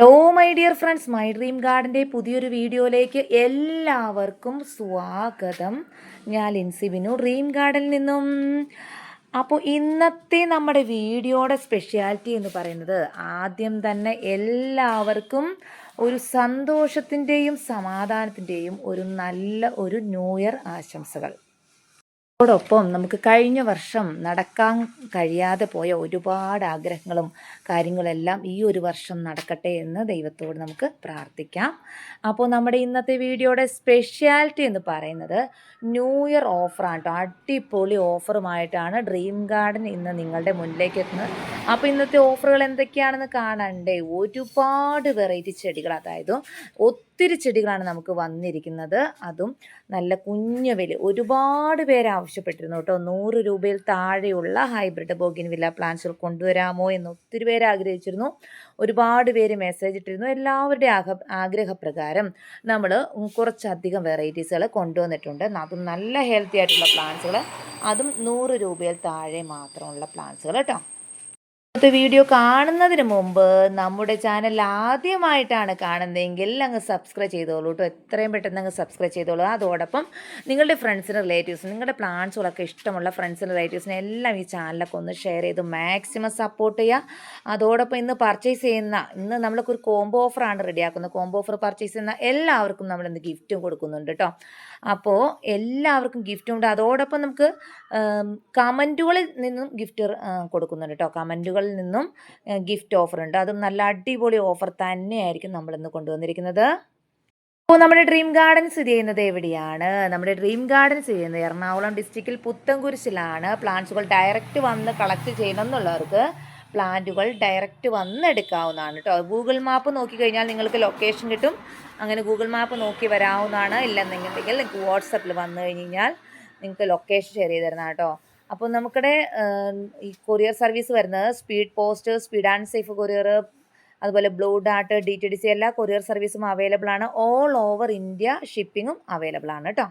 Hello my dear friends my dream ഗാർഡന്റെ പുതിയൊരു വീഡിയോയിലേക്ക് എല്ലാവർക്കും സ്വാഗതം. ഞാൻ ലിൻസി ബിനു ഡ്രീം ഗാർഡനിൽ നിന്നും. അപ്പോൾ ഇന്നത്തെ നമ്മുടെ വീഡിയോയുടെ സ്പെഷ്യാലിറ്റി എന്ന് പറയുന്നത് ആദ്യം തന്നെ എല്ലാവർക്കും ഒരു സന്തോഷത്തിന്റെയും സമാധാനത്തിന്റെയും ഒരു നല്ല ഒരു ന്യൂ ഇയർ ആശംസകൾ. അതോടൊപ്പം നമുക്ക് കഴിഞ്ഞ വർഷം നടക്കാൻ കഴിയാതെ പോയ ഒരുപാട് ആഗ്രഹങ്ങളും കാര്യങ്ങളെല്ലാം ഈ ഒരു വർഷം നടക്കട്ടെ എന്ന് ദൈവത്തോട് നമുക്ക് പ്രാർത്ഥിക്കാം. അപ്പോൾ നമ്മുടെ ഇന്നത്തെ വീഡിയോയുടെ സ്പെഷ്യാലിറ്റി എന്ന് പറയുന്നത് ന്യൂ ഇയർ ഓഫറാണ് കേട്ടോ. അടിപൊളി ഓഫറുമായിട്ടാണ് ഡ്രീം ഗാർഡൻ ഇന്ന് നിങ്ങളുടെ മുന്നിലേക്ക് എത്തുന്നത്. അപ്പോൾ ഇന്നത്തെ ഓഫറുകൾ എന്തൊക്കെയാണെന്ന് കാണണ്ടേ? ഒരുപാട് വെറൈറ്റി ചെടികൾ. അതായത് ഒത്തിരി ചെടികളാണ് നമുക്ക് വന്നിരിക്കുന്നത്. അതും നല്ല കുഞ്ഞു വില ഒരുപാട് പേര് ആവശ്യപ്പെട്ടിരുന്നു കേട്ടോ. നൂറ് രൂപയിൽ താഴെയുള്ള ഹൈബ്രിഡ് ബോഗിൻ വില പ്ലാന്റ്സുകൾ കൊണ്ടുവരാമോ എന്ന് ഒത്തിരി പേര് ആഗ്രഹിച്ചിരുന്നു. ഒരുപാട് പേര് മെസ്സേജ് ഇട്ടിരുന്നു. എല്ലാവരുടെയും ആഗ്രഹ ആഗ്രഹപ്രകാരം നമ്മൾ കുറച്ചധികം വെറൈറ്റീസുകൾ കൊണ്ടുവന്നിട്ടുണ്ട്. അതും നല്ല ഹെൽത്തി ആയിട്ടുള്ള പ്ലാന്റ്സുകൾ അതും നൂറ് രൂപയിൽ താഴെ മാത്രമുള്ള പ്ലാന്റ്സുകൾ കേട്ടോ. ഇന്നത്തെ വീഡിയോ കാണുന്നതിന് മുമ്പ് നമ്മുടെ ചാനൽ ആദ്യമായിട്ടാണ് കാണുന്നതെങ്കിൽ അങ്ങ് സബ്സ്ക്രൈബ് ചെയ്തോളൂ കേട്ടോ എത്രയും പെട്ടെന്ന് അങ്ങ് സബ്സ്ക്രൈബ് ചെയ്തോളൂ. അതോടൊപ്പം നിങ്ങളുടെ ഫ്രണ്ട്സിന് റിലേറ്റീവ്സ് നിങ്ങളുടെ പ്ലാൻസുകളൊക്കെ ഇഷ്ടമുള്ള ഫ്രണ്ട്സിന് റിലേറ്റീവ്സിന് എല്ലാം ഈ ചാനലൊക്കെ ഒന്ന് ഷെയർ ചെയ്ത് മാക്സിമം സപ്പോർട്ട് ചെയ്യുക അതോടൊപ്പം ഇന്ന് പർച്ചേസ് ചെയ്യുന്ന ഇന്ന് നമ്മൾക്ക് ഒരു കോംബോ ഓഫറാണ് റെഡിയാക്കുന്നത് കോംബോ ഓഫർ പർച്ചേസ് ചെയ്യുന്ന എല്ലാവർക്കും നമ്മൾ ഇന്ന് ഗിഫ്റ്റും കൊടുക്കുന്നുണ്ട് കേട്ടോ അപ്പോൾ എല്ലാവർക്കും ഗിഫ്റ്റും ഉണ്ട്. അതോടൊപ്പം നമുക്ക് കമന്റുകളിൽ നിന്നും ഗിഫ്റ്റ് കൊടുക്കുന്നുണ്ട് കേട്ടോ കമന്റുകളിൽ നിന്നും ഗിഫ്റ്റ് ഓഫർ ഉണ്ട്. അതും നല്ല അടിപൊളി ഓഫർ തന്നെയായിരിക്കും നമ്മളിന്ന് കൊണ്ടുവന്നിരിക്കുന്നത്. അപ്പോൾ നമ്മുടെ ഡ്രീം ഗാർഡൻ സ്ഥിതി ചെയ്യുന്നത് എവിടെയാണ്? നമ്മുടെ ഡ്രീം ഗാർഡൻ സ്ഥിതി ചെയ്യുന്നത് എറണാകുളം ഡിസ്ട്രിക്റ്റിൽ പുത്തൻകുരിശിലാണ്. പ്ലാന്റ്സുകൾ ഡയറക്റ്റ് വന്ന് കളക്ട് ചെയ്യണം എന്നുള്ളവർക്ക് പ്ലാന്റുകൾ ഡയറക്റ്റ് വന്നെടുക്കാവുന്നതാണ് കേട്ടോ. ഗൂഗിൾ മാപ്പ് നോക്കി കഴിഞ്ഞാൽ നിങ്ങൾക്ക് ലൊക്കേഷൻ കിട്ടും. അങ്ങനെ ഗൂഗിൾ മാപ്പ് നോക്കി വരാവുന്നതാണ് ഇല്ലെന്നുണ്ടെങ്കിൽ വാട്സപ്പിൽ വന്നു കഴിഞ്ഞ് കഴിഞ്ഞാൽ നിങ്ങൾക്ക് ലൊക്കേഷൻ ഷെയർ ചെയ്ത് തരുന്നതാണ് കേട്ടോ. അപ്പോൾ നമുക്കിടെ ഈ കൊറിയർ സർവീസ് വരുന്നത് speed post speed and safe courier അതുപോലെ ബ്ലൂ ഡാട്ട് ഡി ടി ഡി സി എല്ലാ കൊറിയർ സർവീസും അവൈലബിൾ ആണ്. ഓൾ ഓവർ ഇന്ത്യ ഷിപ്പിങ്ങും അവൈലബിൾ ആണ് കേട്ടോ.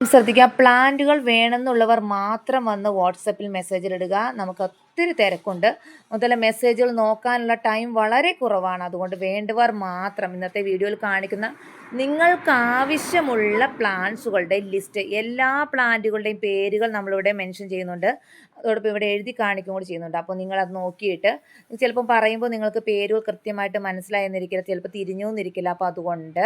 ശ്രദ്ധിക്കുക പ്ലാന്റുകൾ വേണമെന്നുള്ളവർ മാത്രം വന്ന് വാട്സപ്പിൽ മെസ്സേജിലിടുക നമുക്ക് ഒത്തിരി തിരക്കുണ്ട്. അതുപോലെ മെസ്സേജുകൾ നോക്കാനുള്ള ടൈം വളരെ കുറവാണ്. അതുകൊണ്ട് വേണ്ടവർ മാത്രം ഇന്നത്തെ വീഡിയോയിൽ കാണിക്കുന്ന നിങ്ങൾക്ക് ആവശ്യമുള്ള പ്ലാന്റ്സുകളുടെ ലിസ്റ്റ് എല്ലാ പ്ലാന്റുകളുടെയും പേരുകൾ നമ്മളിവിടെ മെൻഷൻ ചെയ്യുന്നുണ്ട്. അതോടൊപ്പം ഇവിടെ എഴുതി കാണിക്കും കൂടി ചെയ്യുന്നുണ്ട്. അപ്പോൾ നിങ്ങൾ അത് നോക്കിയിട്ട് ചിലപ്പം പറയുമ്പോൾ നിങ്ങൾക്ക് പേരുകൾ കൃത്യമായിട്ട് മനസ്സിലായെന്നിരിക്കില്ല. ചിലപ്പോൾ തിരിഞ്ഞു എന്നിരിക്കില്ല അപ്പോൾ അതുകൊണ്ട്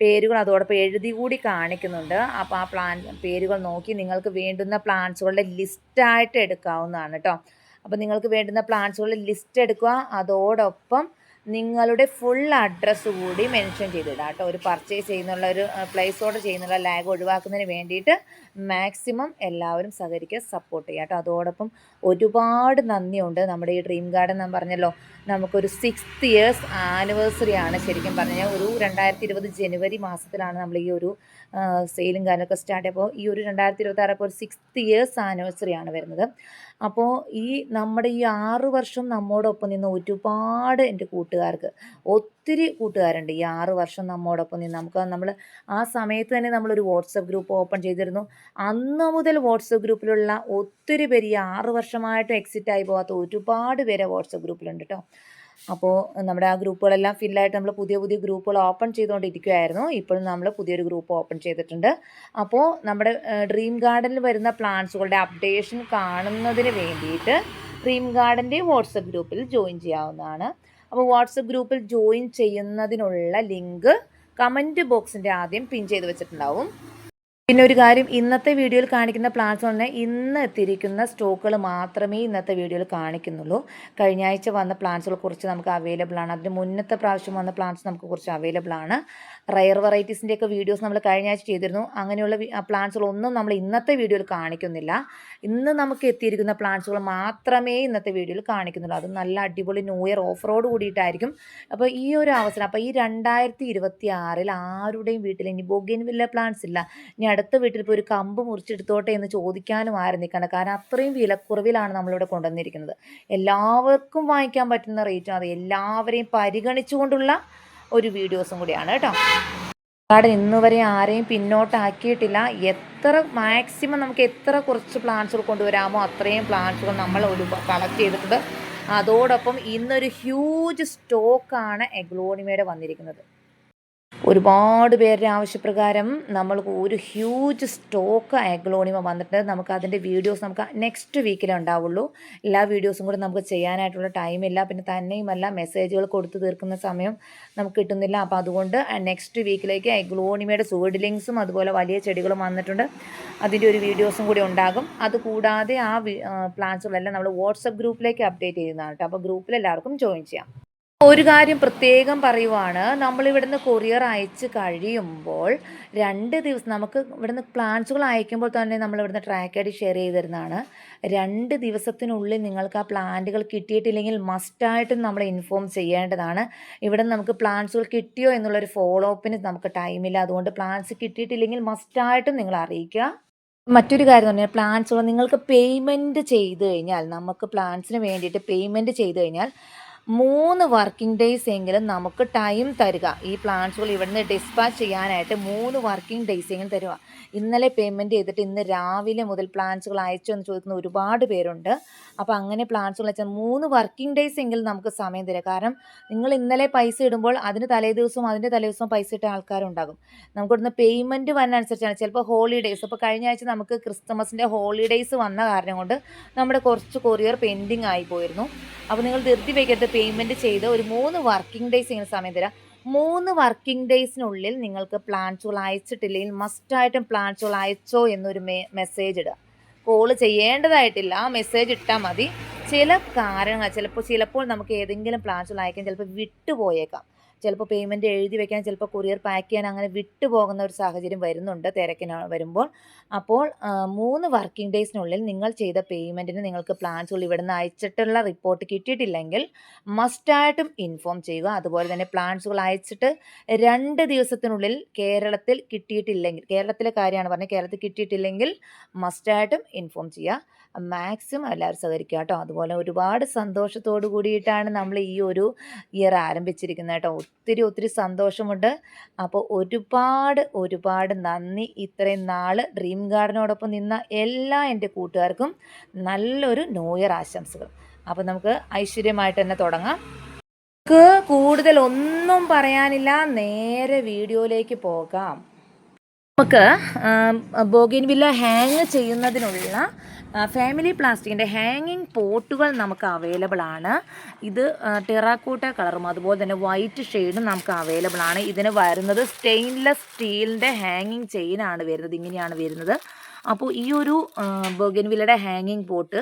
പേരുകൾ അതോടൊപ്പം എഴുതി കൂടി കാണിക്കുന്നുണ്ട്. അപ്പോൾ ആ പ്ലാൻ പേരുകൾ നോക്കി നിങ്ങൾക്ക് വേണ്ടുന്ന പ്ലാന്റ്സുകളുടെ ലിസ്റ്റായിട്ട് എടുക്കാവുന്നതാണ് കേട്ടോ. അപ്പോൾ നിങ്ങൾക്ക് വേണ്ടുന്ന പ്ലാന്റ്സുകളുടെ ലിസ്റ്റ് എടുക്കുക. അതോടൊപ്പം നിങ്ങളുടെ ഫുൾ അഡ്രസ്സ് കൂടി മെൻഷൻ ചെയ്തിടാം കേട്ടോ. ഒരു പർച്ചേസ് ചെയ്യുന്നുള്ള ഒരു പ്ലേസ് ഓർഡർ ചെയ്യുന്നുള്ള ലാഗ് ഒഴിവാക്കുന്നതിന് വേണ്ടിയിട്ട് മാക്സിമം എല്ലാവരും സഹകരിക്കുക സപ്പോർട്ട് ചെയ്യുക കേട്ടോ. അതോടൊപ്പം ഒരുപാട് നന്ദിയുണ്ട്. നമ്മുടെ ഈ ഡ്രീം ഗാർഡൻ ഞാൻ പറഞ്ഞല്ലോ നമുക്കൊരു സിക്സ്ത് ഇയേഴ്സ് ആനിവേഴ്സറി ആണ് ശരിക്കും പറഞ്ഞാൽ ഒരു രണ്ടായിരത്തി ഇരുപത് ജനുവരി മാസത്തിലാണ് നമ്മൾ ഈ ഒരു സെയിലും കാര്യമൊക്കെ സ്റ്റാർട്ട് ചെയ്യുമ്പോൾ ഈ ഒരു രണ്ടായിരത്തി ഇരുപത്തി ആറ് ഒരു സിക്സ്ത് ഇയേഴ്സ് ആനിവേഴ്സറി ആണ് വരുന്നത്. അപ്പോൾ ഈ നമ്മുടെ ഈ ആറ് വർഷം നമ്മോടൊപ്പം നിന്ന ഒരുപാട് എന്റെ കൂട്ടുകാർക്ക് ഒത്തിരി കൂട്ടുകാരുണ്ട്. ഈ ആറ് വർഷം നമ്മോടൊപ്പം നിന്ന് നമുക്ക് നമ്മൾ ആ സമയത്ത് തന്നെ നമ്മളൊരു വാട്സപ്പ് ഗ്രൂപ്പ് ഓപ്പൺ ചെയ്തിരുന്നു. അന്ന് മുതൽ വാട്സപ്പ് ഗ്രൂപ്പിലുള്ള ഒത്തിരി പേര് ഈ ആറ് വർഷമായിട്ട് എക്സിറ്റ് ആയി പോകാത്ത ഒരുപാട് പേരെ വാട്സപ്പ് ഗ്രൂപ്പിലുണ്ട് കേട്ടോ അപ്പോൾ നമ്മുടെ ആ ഗ്രൂപ്പുകളെല്ലാം ഫില്ലായിട്ട് നമ്മൾ പുതിയ പുതിയ ഗ്രൂപ്പുകൾ ഓപ്പൺ ചെയ്തുകൊണ്ടിരിക്കുകയായിരുന്നു ഇപ്പോഴും നമ്മൾ പുതിയൊരു ഗ്രൂപ്പ് ഓപ്പൺ ചെയ്തിട്ടുണ്ട്. അപ്പോൾ നമ്മുടെ ഡ്രീം ഗാർഡനിൽ വരുന്ന പ്ലാന്റ്സുകളുടെ അപ്ഡേഷൻ കാണുന്നതിന് വേണ്ടിയിട്ട് ഡ്രീം ഗാർഡന്റെ വാട്സപ്പ് ഗ്രൂപ്പിൽ ജോയിൻ ചെയ്യാവുന്നതാണ്. അപ്പോൾ വാട്സപ്പ് ഗ്രൂപ്പിൽ ജോയിൻ ചെയ്യുന്നതിനുള്ള ലിങ്ക് കമന്റ് ബോക്സിന്റെ ആദ്യം പിൻ ചെയ്ത് വെച്ചിട്ടുണ്ടാവും. പിന്നെ ഒരു കാര്യം ഇന്നത്തെ വീഡിയോയിൽ കാണിക്കുന്ന പറഞ്ഞാൽ ഇന്ന് എത്തിയിരിക്കുന്ന സ്റ്റോക്കുകൾ മാത്രമേ ഇന്നത്തെ വീഡിയോയിൽ കാണിക്കുന്നുള്ളൂ. കഴിഞ്ഞ ആഴ്ച വന്ന പ്ലാന്റ്സുകളെ കുറിച്ച് നമുക്ക് അവൈലബിൾ ആണ്. അതിന് മുന്നത്തെ പ്രാവശ്യം വന്ന പ്ലാന്റ്സ് നമുക്ക് കുറച്ച് അവൈലബിൾ ആണ്. റയർ വെറൈറ്റീസിന്റെയൊക്കെ വീഡിയോസ് നമ്മൾ കഴിഞ്ഞ ആഴ്ച ചെയ്തിരുന്നു. അങ്ങനെയുള്ള പ്ലാന്റ്സുകളൊന്നും നമ്മൾ ഇന്നത്തെ വീഡിയോയിൽ കാണിക്കുന്നില്ല. ഇന്ന് നമുക്ക് എത്തിയിരിക്കുന്ന പ്ലാന്റ്സുകൾ മാത്രമേ ഇന്നത്തെ വീഡിയോയിൽ കാണിക്കുന്നുള്ളൂ. അത് നല്ല അടിപൊളി ന്യൂ ഇയർ ഓഫറോട് കൂടിയിട്ടായിരിക്കും. അപ്പോൾ ഈ ഒരു അവസരം അപ്പോൾ ഈ രണ്ടായിരത്തി ഇരുപത്തി ആറിൽ ആരുടെയും വീട്ടിൽ ഇനി ബൊഗിൻ വില്ല പ്ലാന്റ്സ് ഇല്ല. ഇനി അടുത്ത വീട്ടിൽ ഇപ്പോൾ ഒരു കമ്പ് മുറിച്ചെടുത്തോട്ടെ എന്ന് ചോദിക്കാനും ആരും നിൽക്കേണ്ട കാരണം അത്രയും വിലക്കുറവിലാണ് നമ്മളിവിടെ കൊണ്ടുവന്നിരിക്കുന്നത്. എല്ലാവർക്കും വാങ്ങിക്കാൻ പറ്റുന്ന റേറ്റും അത്. എല്ലാവരെയും പരിഗണിച്ചുകൊണ്ടുള്ള ഒരു വീഡിയോസും കൂടിയാണ് കേട്ടോ. ഗാർഡൻ ഇന്ന് വരെ ആരെയും പിന്നോട്ടാക്കിയിട്ടില്ല. എത്ര മാക്സിമം നമുക്ക് എത്ര കുറച്ച് പ്ലാന്റ്സുകൾ കൊണ്ടുവരാമോ അത്രയും പ്ലാന്റ്സുകൾ നമ്മൾ ഒരു കളക്ട് ചെയ്തിട്ടുണ്ട്. അതോടൊപ്പം ഇന്നൊരു ഹ്യൂജ് സ്റ്റോക്കാണ് എഗ്ലോണിമയുടെ വന്നിരിക്കുന്നത്. ഒരുപാട് പേരുടെ ആവശ്യപ്രകാരം നമ്മൾക്ക് ഒരു ഹ്യൂജ് സ്റ്റോക്ക് അഗ്ലോണിമ വന്നിട്ട് നമുക്ക് അതിന്റെ വീഡിയോസ് നമുക്ക് നെക്സ്റ്റ് വീക്കിലേ ഉണ്ടാവുള്ളൂ. എല്ലാ വീഡിയോസും കൂടി നമുക്ക് ചെയ്യാനായിട്ടുള്ള ടൈമില്ല പിന്നെ തന്നെയുമല്ല മെസ്സേജുകൾ കൊടുത്തു തീർക്കുന്ന സമയം നമുക്ക് കിട്ടുന്നില്ല. അപ്പോൾ അതുകൊണ്ട് നെക്സ്റ്റ് വീക്കിലേക്ക് അഗ്ലോണിമയുടെ സൂഡിലിങ്സും അതുപോലെ വലിയ ചെടികളും വന്നിട്ടുണ്ട്. അതിന്റെ ഒരു വീഡിയോസും കൂടി ഉണ്ടാകും. അതുകൂടാതെ ആ പ്ലാന്റ്സുകളെല്ലാം നമ്മൾ വാട്സപ്പ് ഗ്രൂപ്പിലേക്ക് അപ്ഡേറ്റ് ചെയ്യുന്നതാണ് കേട്ടോ. അപ്പോൾ ഗ്രൂപ്പിൽ എല്ലാവർക്കും ജോയിൻ ചെയ്യാം. ഒരു കാര്യം പ്രത്യേകം പറയുവാണ്. നമ്മൾ ഇവിടുന്ന് കൊറിയർ അയച്ച് കഴിയുമ്പോൾ രണ്ട് ദിവസം നമുക്ക് ഇവിടുന്ന് പ്ലാൻസുകൾ അയക്കുമ്പോൾ തന്നെ നമ്മൾ ഇവിടുന്ന് ട്രാക്ക് ഡി ഷെയർ ചെയ്ത് തരുന്നതാണ്. രണ്ട് ദിവസത്തിനുള്ളിൽ നിങ്ങൾക്ക് ആ പ്ലാന്റുകൾ കിട്ടിയിട്ടില്ലെങ്കിൽ മസ്റ്റായിട്ടും നമ്മൾ ഇൻഫോം ചെയ്യേണ്ടതാണ്. ഇവിടെ നമുക്ക് പ്ലാൻസുകൾ കിട്ടിയോ എന്നുള്ളൊരു ഫോളോ അപ്പിന് നമുക്ക് ടൈമില്ല അതുകൊണ്ട് പ്ലാൻസ് കിട്ടിയിട്ടില്ലെങ്കിൽ മസ്റ്റായിട്ടും നിങ്ങൾ അറിയിക്കുക. മറ്റൊരു കാര്യം എന്ന് പറഞ്ഞാൽ പ്ലാൻസുകൾ നിങ്ങൾക്ക് പേയ്മെന്റ് ചെയ്ത് കഴിഞ്ഞാൽ നമുക്ക് പ്ലാൻസിന് വേണ്ടിയിട്ട് പേയ്മെന്റ് ചെയ്ത് കഴിഞ്ഞാൽ മൂന്ന് വർക്കിംഗ് ഡേയ്സ് എങ്കിലും നമുക്ക് ടൈം തരിക. ഈ പ്ലാൻസുകൾ ഇവിടുന്ന് ഡിസ്പാച്ച് ചെയ്യാനായിട്ട് മൂന്ന് വർക്കിംഗ് ഡേയ്സ് എങ്കിലും തരിക. ഇന്നലെ പേയ്മെന്റ് ചെയ്തിട്ട് ഇന്ന് രാവിലെ മുതൽ പ്ലാൻസുകൾ അയച്ചു എന്ന് ചോദിക്കുന്ന ഒരുപാട് പേരുണ്ട്. അപ്പോൾ അങ്ങനെ പ്ലാൻസുകൾ അയച്ചാൽ മൂന്ന് വർക്കിംഗ് ഡേയ്സ് എങ്കിലും നമുക്ക് സമയം തരിക കാരണം നിങ്ങൾ ഇന്നലെ പൈസ ഇടുമ്പോൾ അതിന് തലേ ദിവസവും അതിന്റെ തലേ ദിവസവും പൈസ ഇട്ട ആൾക്കാരുണ്ടാകും. നമുക്ക് ഇവിടുന്ന് പേയ്മെന്റ് വന്നനുസരിച്ചാണ് ചിലപ്പോൾ ഹോളിഡേയ്സ് അപ്പോൾ കഴിഞ്ഞ ആഴ്ച നമുക്ക് ക്രിസ്മസിന്റെ ഹോളിഡേയ്സ് വന്ന കാരണം കൊണ്ട് നമ്മുടെ കുറച്ച് കൊറിയർ പെൻഡിങ് ആയി പോയിരുന്നു. അപ്പോൾ നിങ്ങൾ ധൃതി വയ്ക്കരുത് പേയ്മെന്റ് ചെയ്ത് ഒരു മൂന്ന് വർക്കിംഗ് ഡേയ്സ് ഇങ്ങനെ സമയം തരാം. മൂന്ന് വർക്കിംഗ് ഡേയ്സിനുള്ളിൽ നിങ്ങൾക്ക് പ്ലാൻസുകൾ അയച്ചിട്ടില്ലെങ്കിൽ മസ്റ്റായിട്ടും പ്ലാൻസുകൾ അയച്ചോ എന്നൊരു മെ മെസ്സേജ് ഇടുക. കോൾ ചെയ്യേണ്ടതായിട്ടില്ല. ആ മെസ്സേജ് ഇട്ടാൽ മതി. ചില കാരണങ്ങൾ ചിലപ്പോൾ ചിലപ്പോൾ നമുക്ക് ഏതെങ്കിലും പ്ലാൻസുകൾ അയക്കാൻ ചിലപ്പോൾ വിട്ടുപോയേക്കാം. ചിലപ്പോൾ പേയ്മെന്റ് എഴുതി വെക്കാൻ ചിലപ്പോൾ കൊറിയർ പാക്ക് ചെയ്യാൻ അങ്ങനെ വിട്ടുപോകുന്ന ഒരു സാഹചര്യം വരുന്നുണ്ട് തിരക്കിന് വരുമ്പോൾ. അപ്പോൾ മൂന്ന് വർക്കിംഗ് ഡേയ്സിനുള്ളിൽ നിങ്ങൾ ചെയ്ത പേയ്മെന്റിന് നിങ്ങൾക്ക് പ്ലാൻസുകൾ ഇവിടെ നിന്ന് അയച്ചിട്ടുള്ള റിപ്പോർട്ട് കിട്ടിയിട്ടില്ലെങ്കിൽ മസ്റ്റായിട്ടും ഇൻഫോം ചെയ്യുക. അതുപോലെ തന്നെ പ്ലാൻസുകൾ അയച്ചിട്ട് രണ്ട് ദിവസത്തിനുള്ളിൽ കേരളത്തിൽ കിട്ടിയിട്ടില്ലെങ്കിൽ കേരളത്തിലെ കാര്യമാണ് പറഞ്ഞത് കേരളത്തിൽ കിട്ടിയിട്ടില്ലെങ്കിൽ മസ്റ്റായിട്ടും ഇൻഫോം ചെയ്യുക. മാക്സിമം എല്ലാവരും സഹകരിക്കുക കേട്ടോ. അതുപോലെ ഒരുപാട് സന്തോഷത്തോടു കൂടിയിട്ടാണ് നമ്മൾ ഈ ഒരു ഇയർ ആരംഭിച്ചിരിക്കുന്നത് കേട്ടോ. ഒത്തിരി ഒത്തിരി സന്തോഷമുണ്ട്. അപ്പോൾ ഒരുപാട് ഒരുപാട് നന്ദി. ഇത്രയും നാൾ ഡ്രീം ഗാർഡനോടൊപ്പം നിന്ന എല്ലാ എന്റെ കൂട്ടുകാർക്കും നല്ലൊരു ന്യൂ ഇയർ ആശംസകൾ. അപ്പോൾ നമുക്ക് ഐശ്വര്യമായിട്ട് തന്നെ തുടങ്ങാം. നമുക്ക് കൂടുതൽ ഒന്നും പറയാനില്ല. നേരെ വീഡിയോയിലേക്ക് പോകാം. നമുക്ക് ബോഗിൻ വില്ല ഹാങ് ചെയ്യുന്നതിനുള്ള ഫാമിലി പ്ലാസ്റ്റിക്കിന്റെ ഹാങ്ങിങ് പോട്ടുകൾ നമുക്ക് അവൈലബിൾ ആണ്. ഇത് ടെറാക്കോട്ട കളറും അതുപോലെ തന്നെ വൈറ്റ് ഷെയ്ഡും നമുക്ക് അവൈലബിൾ ആണ്. ഇതിന് വരുന്നത് സ്റ്റെയിൻലെസ് സ്റ്റീലിന്റെ ഹാങ്ങിങ് ചെയിനാണ് വരുന്നത്. ഇങ്ങനെയാണ് വരുന്നത്. അപ്പോൾ ഈ ഒരു ബൊഗൻവില്ലയുടെ ഹാങ്ങിങ് പോട്ട്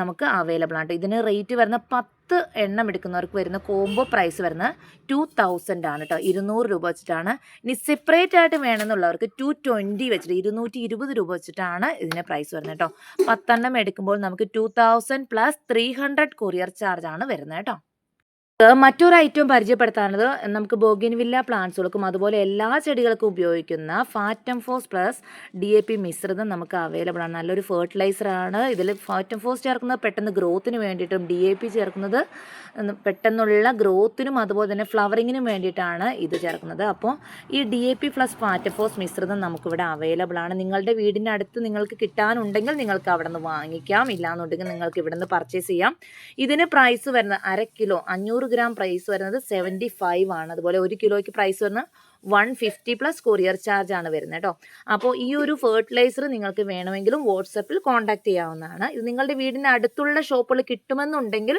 നമുക്ക് അവൈലബിൾ ആണ് ഇതിന് റേറ്റ് വരുന്ന പത്ത് എണ്ണം എടുക്കുന്നവർക്ക് വരുന്ന കോംബോ പ്രൈസ് വരുന്ന ടു തൗസൻഡ് ആണ് കേട്ടോ. ഇരുന്നൂറ് രൂപ വെച്ചിട്ടാണ്. ഇനി സെപ്പറേറ്റ് ആയിട്ട് വേണമെന്നുള്ളവർക്ക് ടു ട്വന്റി വെച്ചിട്ട് ഇരുന്നൂറ്റി ഇരുപത് രൂപ വെച്ചിട്ടാണ് ഇതിന്റെ പ്രൈസ് വരുന്നത് കേട്ടോ. പത്തെണ്ണം എടുക്കുമ്പോൾ നമുക്ക് two thousand plus three hundred courier charge ആണ് വരുന്നത് കേട്ടോ. മറ്റൊരു ഐറ്റം പരിചയപ്പെടുത്താനുള്ളത് നമുക്ക് ബോഗിൻവില്ല പ്ലാന്റ്സുകൾക്കും അതുപോലെ എല്ലാ ചെടികൾക്കും ഉപയോഗിക്കുന്ന factamfos plus D A P മിശ്രിതം നമുക്ക് അവൈലബിൾ ആണ്. നല്ലൊരു ഫെർട്ടിലൈസറാണ് ഇതിൽ ഫാറ്റം ഫോസ് ചേർക്കുന്നത് പെട്ടെന്ന് ഗ്രോത്തിന് വേണ്ടിയിട്ടും ഡി എ പി ചേർക്കുന്നത് പെട്ടെന്നുള്ള ഗ്രോത്തിനും അതുപോലെ തന്നെ ഫ്ലവറിങ്ങിനും വേണ്ടിയിട്ടാണ് ഇത് ചേർക്കുന്നത്. അപ്പോൾ ഈ D A P plus Factamfos മിശ്രിതം നമുക്കിവിടെ അവൈലബിൾ ആണ്. നിങ്ങളുടെ വീടിന്റെ അടുത്ത് നിങ്ങൾക്ക് കിട്ടാനുണ്ടെങ്കിൽ നിങ്ങൾക്ക് അവിടെ നിന്ന് വാങ്ങിക്കാം. ഇല്ലാന്നുണ്ടെങ്കിൽ നിങ്ങൾക്ക് ഇവിടെ നിന്ന് പർച്ചേസ് ചെയ്യാം. ഇതിന് പ്രൈസ് വരുന്നത് അര കിലോ അഞ്ഞൂറ് ഗ്രാം പ്രൈസ് വരുന്നത് സെവന്റി ഫൈവ് ആണ്. അതുപോലെ ഒരു കിലോയ്ക്ക് പ്രൈസ് വരുന്നത് one fifty plus courier charge ആണ് വരുന്നത് കേട്ടോ. അപ്പോൾ ഈ ഒരു ഫെർട്ടിലൈസർ നിങ്ങൾക്ക് വേണമെങ്കിലും വാട്സപ്പിൽ കോൺടാക്ട് ചെയ്യാവുന്നതാണ്. ഇത് നിങ്ങളുടെ വീടിന്റെ അടുത്തുള്ള ഷോപ്പുകൾ കിട്ടുമെന്നുണ്ടെങ്കിൽ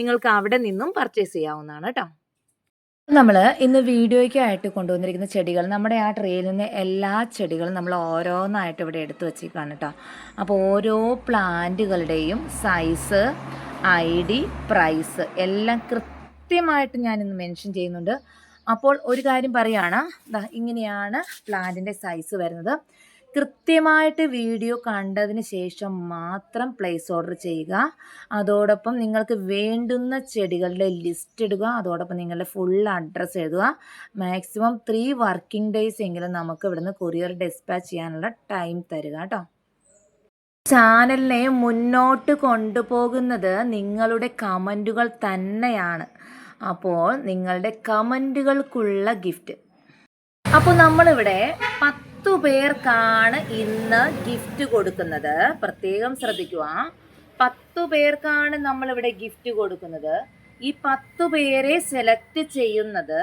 നിങ്ങൾക്ക് അവിടെ നിന്നും പർച്ചേസ് ചെയ്യാവുന്നതാണ് കേട്ടോ. നമ്മൾ ഇന്ന് വീഡിയോയ്ക്കായിട്ട് കൊണ്ടുവന്നിരിക്കുന്ന ചെടികൾ നമ്മുടെ ആ ട്രെയിൽ നിന്ന് എല്ലാ ചെടികളും നമ്മൾ ഓരോന്നായിട്ട് ഇവിടെ എടുത്തു വെച്ചേക്കാണ് കേട്ടോ. അപ്പോൾ ഓരോ പ്ലാന്റുകളുടെയും സൈസ് ഐ ഡി പ്രൈസ് എല്ലാം കൃത്യമായിട്ട് ഞാനിന്ന് മെൻഷൻ ചെയ്യുന്നുണ്ട്. അപ്പോൾ ഒരു കാര്യം പറയുകയാണ് ഇങ്ങനെയാണ് പ്ലാന്റിന്റെ സൈസ് വരുന്നത്. കൃത്യമായിട്ട് വീഡിയോ കണ്ടതിന് ശേഷം മാത്രം പ്ലേസ് ഓർഡർ ചെയ്യുക. അതോടൊപ്പം നിങ്ങൾക്ക് വേണ്ടുന്ന ചെടികളുടെ ലിസ്റ്റ് ഇടുക. അതോടൊപ്പം നിങ്ങളുടെ ഫുൾ അഡ്രസ്സ് എഴുതുക. മാക്സിമം ത്രീ വർക്കിംഗ് ഡേയ്സ് എങ്കിലും നമുക്ക് ഇവിടുന്ന് കൊറിയർ ഡിസ്പാച്ച് ചെയ്യാനുള്ള ടൈം തരിക കേട്ടോ. ചാനലിനെ മുന്നോട്ട് കൊണ്ടുപോകുന്നത് നിങ്ങളുടെ കമന്റുകൾ തന്നെയാണ്. അപ്പോൾ നിങ്ങളുടെ കമന്റുകൾക്കുള്ള ഗിഫ്റ്റ്. അപ്പോൾ നമ്മളിവിടെ പത്തു പേർക്കാണ് ഇന്ന് ഗിഫ്റ്റ് കൊടുക്കുന്നത്. പ്രത്യേകം ശ്രദ്ധിക്കുക. പത്തു പേർക്കാണ് നമ്മളിവിടെ ഗിഫ്റ്റ് കൊടുക്കുന്നത്. ഈ പത്തു പേരെ സെലക്ട് ചെയ്യുന്നത്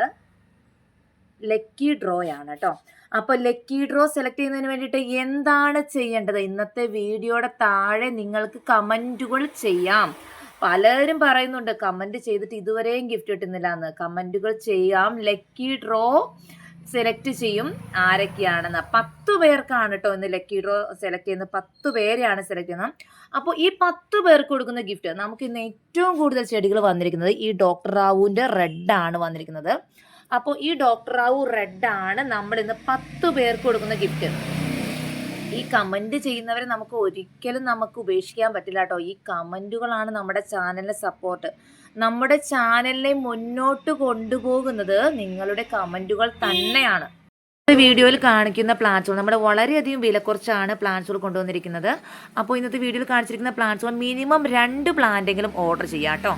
ലക്കി ഡ്രോ ആണ് കേട്ടോ. അപ്പോൾ ലക്കി ഡ്രോ സെലക്ട് ചെയ്യുന്നതിന് വേണ്ടിയിട്ട് എന്താണ് ചെയ്യേണ്ടത്? ഇന്നത്തെ വീഡിയോയുടെ താഴെ നിങ്ങൾക്ക് കമന്റുകൾ ചെയ്യാം. പലരും പറയുന്നുണ്ട് കമന്റ് ചെയ്തിട്ട് ഇതുവരെയും ഗിഫ്റ്റ് കിട്ടുന്നില്ല എന്ന് കമന്റുകൾ ചെയ്യാം. ലക്കി ഡ്രോ സെലക്ട് ചെയ്യും ആരൊക്കെയാണെന്ന്. പത്ത് പേർക്കാണ് കേട്ടോ ഇന്ന് ലക്കി ഡ്രോ സെലക്ട് ചെയ്യുന്നത്. പത്ത് പേരെയാണ് സെലക്ട് ചെയ്യുന്നത്. അപ്പോൾ ഈ പത്ത് പേർക്ക് കൊടുക്കുന്ന ഗിഫ്റ്റ് നമുക്ക് ഇന്ന് ഏറ്റവും കൂടുതൽ ചെടികൾ വന്നിരിക്കുന്നത് ഈ ഡോക്ടർ റാവുവിന്റെ റെഡ് ആണ് വന്നിരിക്കുന്നത്. അപ്പോൾ ഈ ഡോക്ടർ റാവു റെഡ് ആണ്. നമ്മൾ ഇന്ന് പത്ത് പേർക്ക് കൊടുക്കുന്ന ഗിഫ്റ്റ് ഈ കമന്റ് ചെയ്യുന്നവരെ നമുക്ക് ഒരിക്കലും നമുക്ക് ഉപേക്ഷിക്കാൻ പറ്റില്ല കേട്ടോ. ഈ കമന്റുകളാണ് നമ്മുടെ ചാനലിന്റെ സപ്പോർട്ട് നമ്മുടെ ചാനലിനെ മുന്നോട്ട് കൊണ്ടുപോകുന്നത് നിങ്ങളുടെ കമന്റുകൾ തന്നെയാണ്. വീഡിയോയിൽ കാണിക്കുന്ന പ്ലാന്റ്സുകൾ നമ്മുടെ വളരെയധികം വില കുറച്ചാണ് പ്ലാന്റ്സുകൾ കൊണ്ടുവന്നിരിക്കുന്നത്. അപ്പോൾ ഇന്നത്തെ വീഡിയോയിൽ കാണിച്ചിരിക്കുന്ന പ്ലാന്റ്സുകൾ മിനിമം രണ്ട് പ്ലാന്റെങ്കിലും ഓർഡർ ചെയ്യാം കേട്ടോ.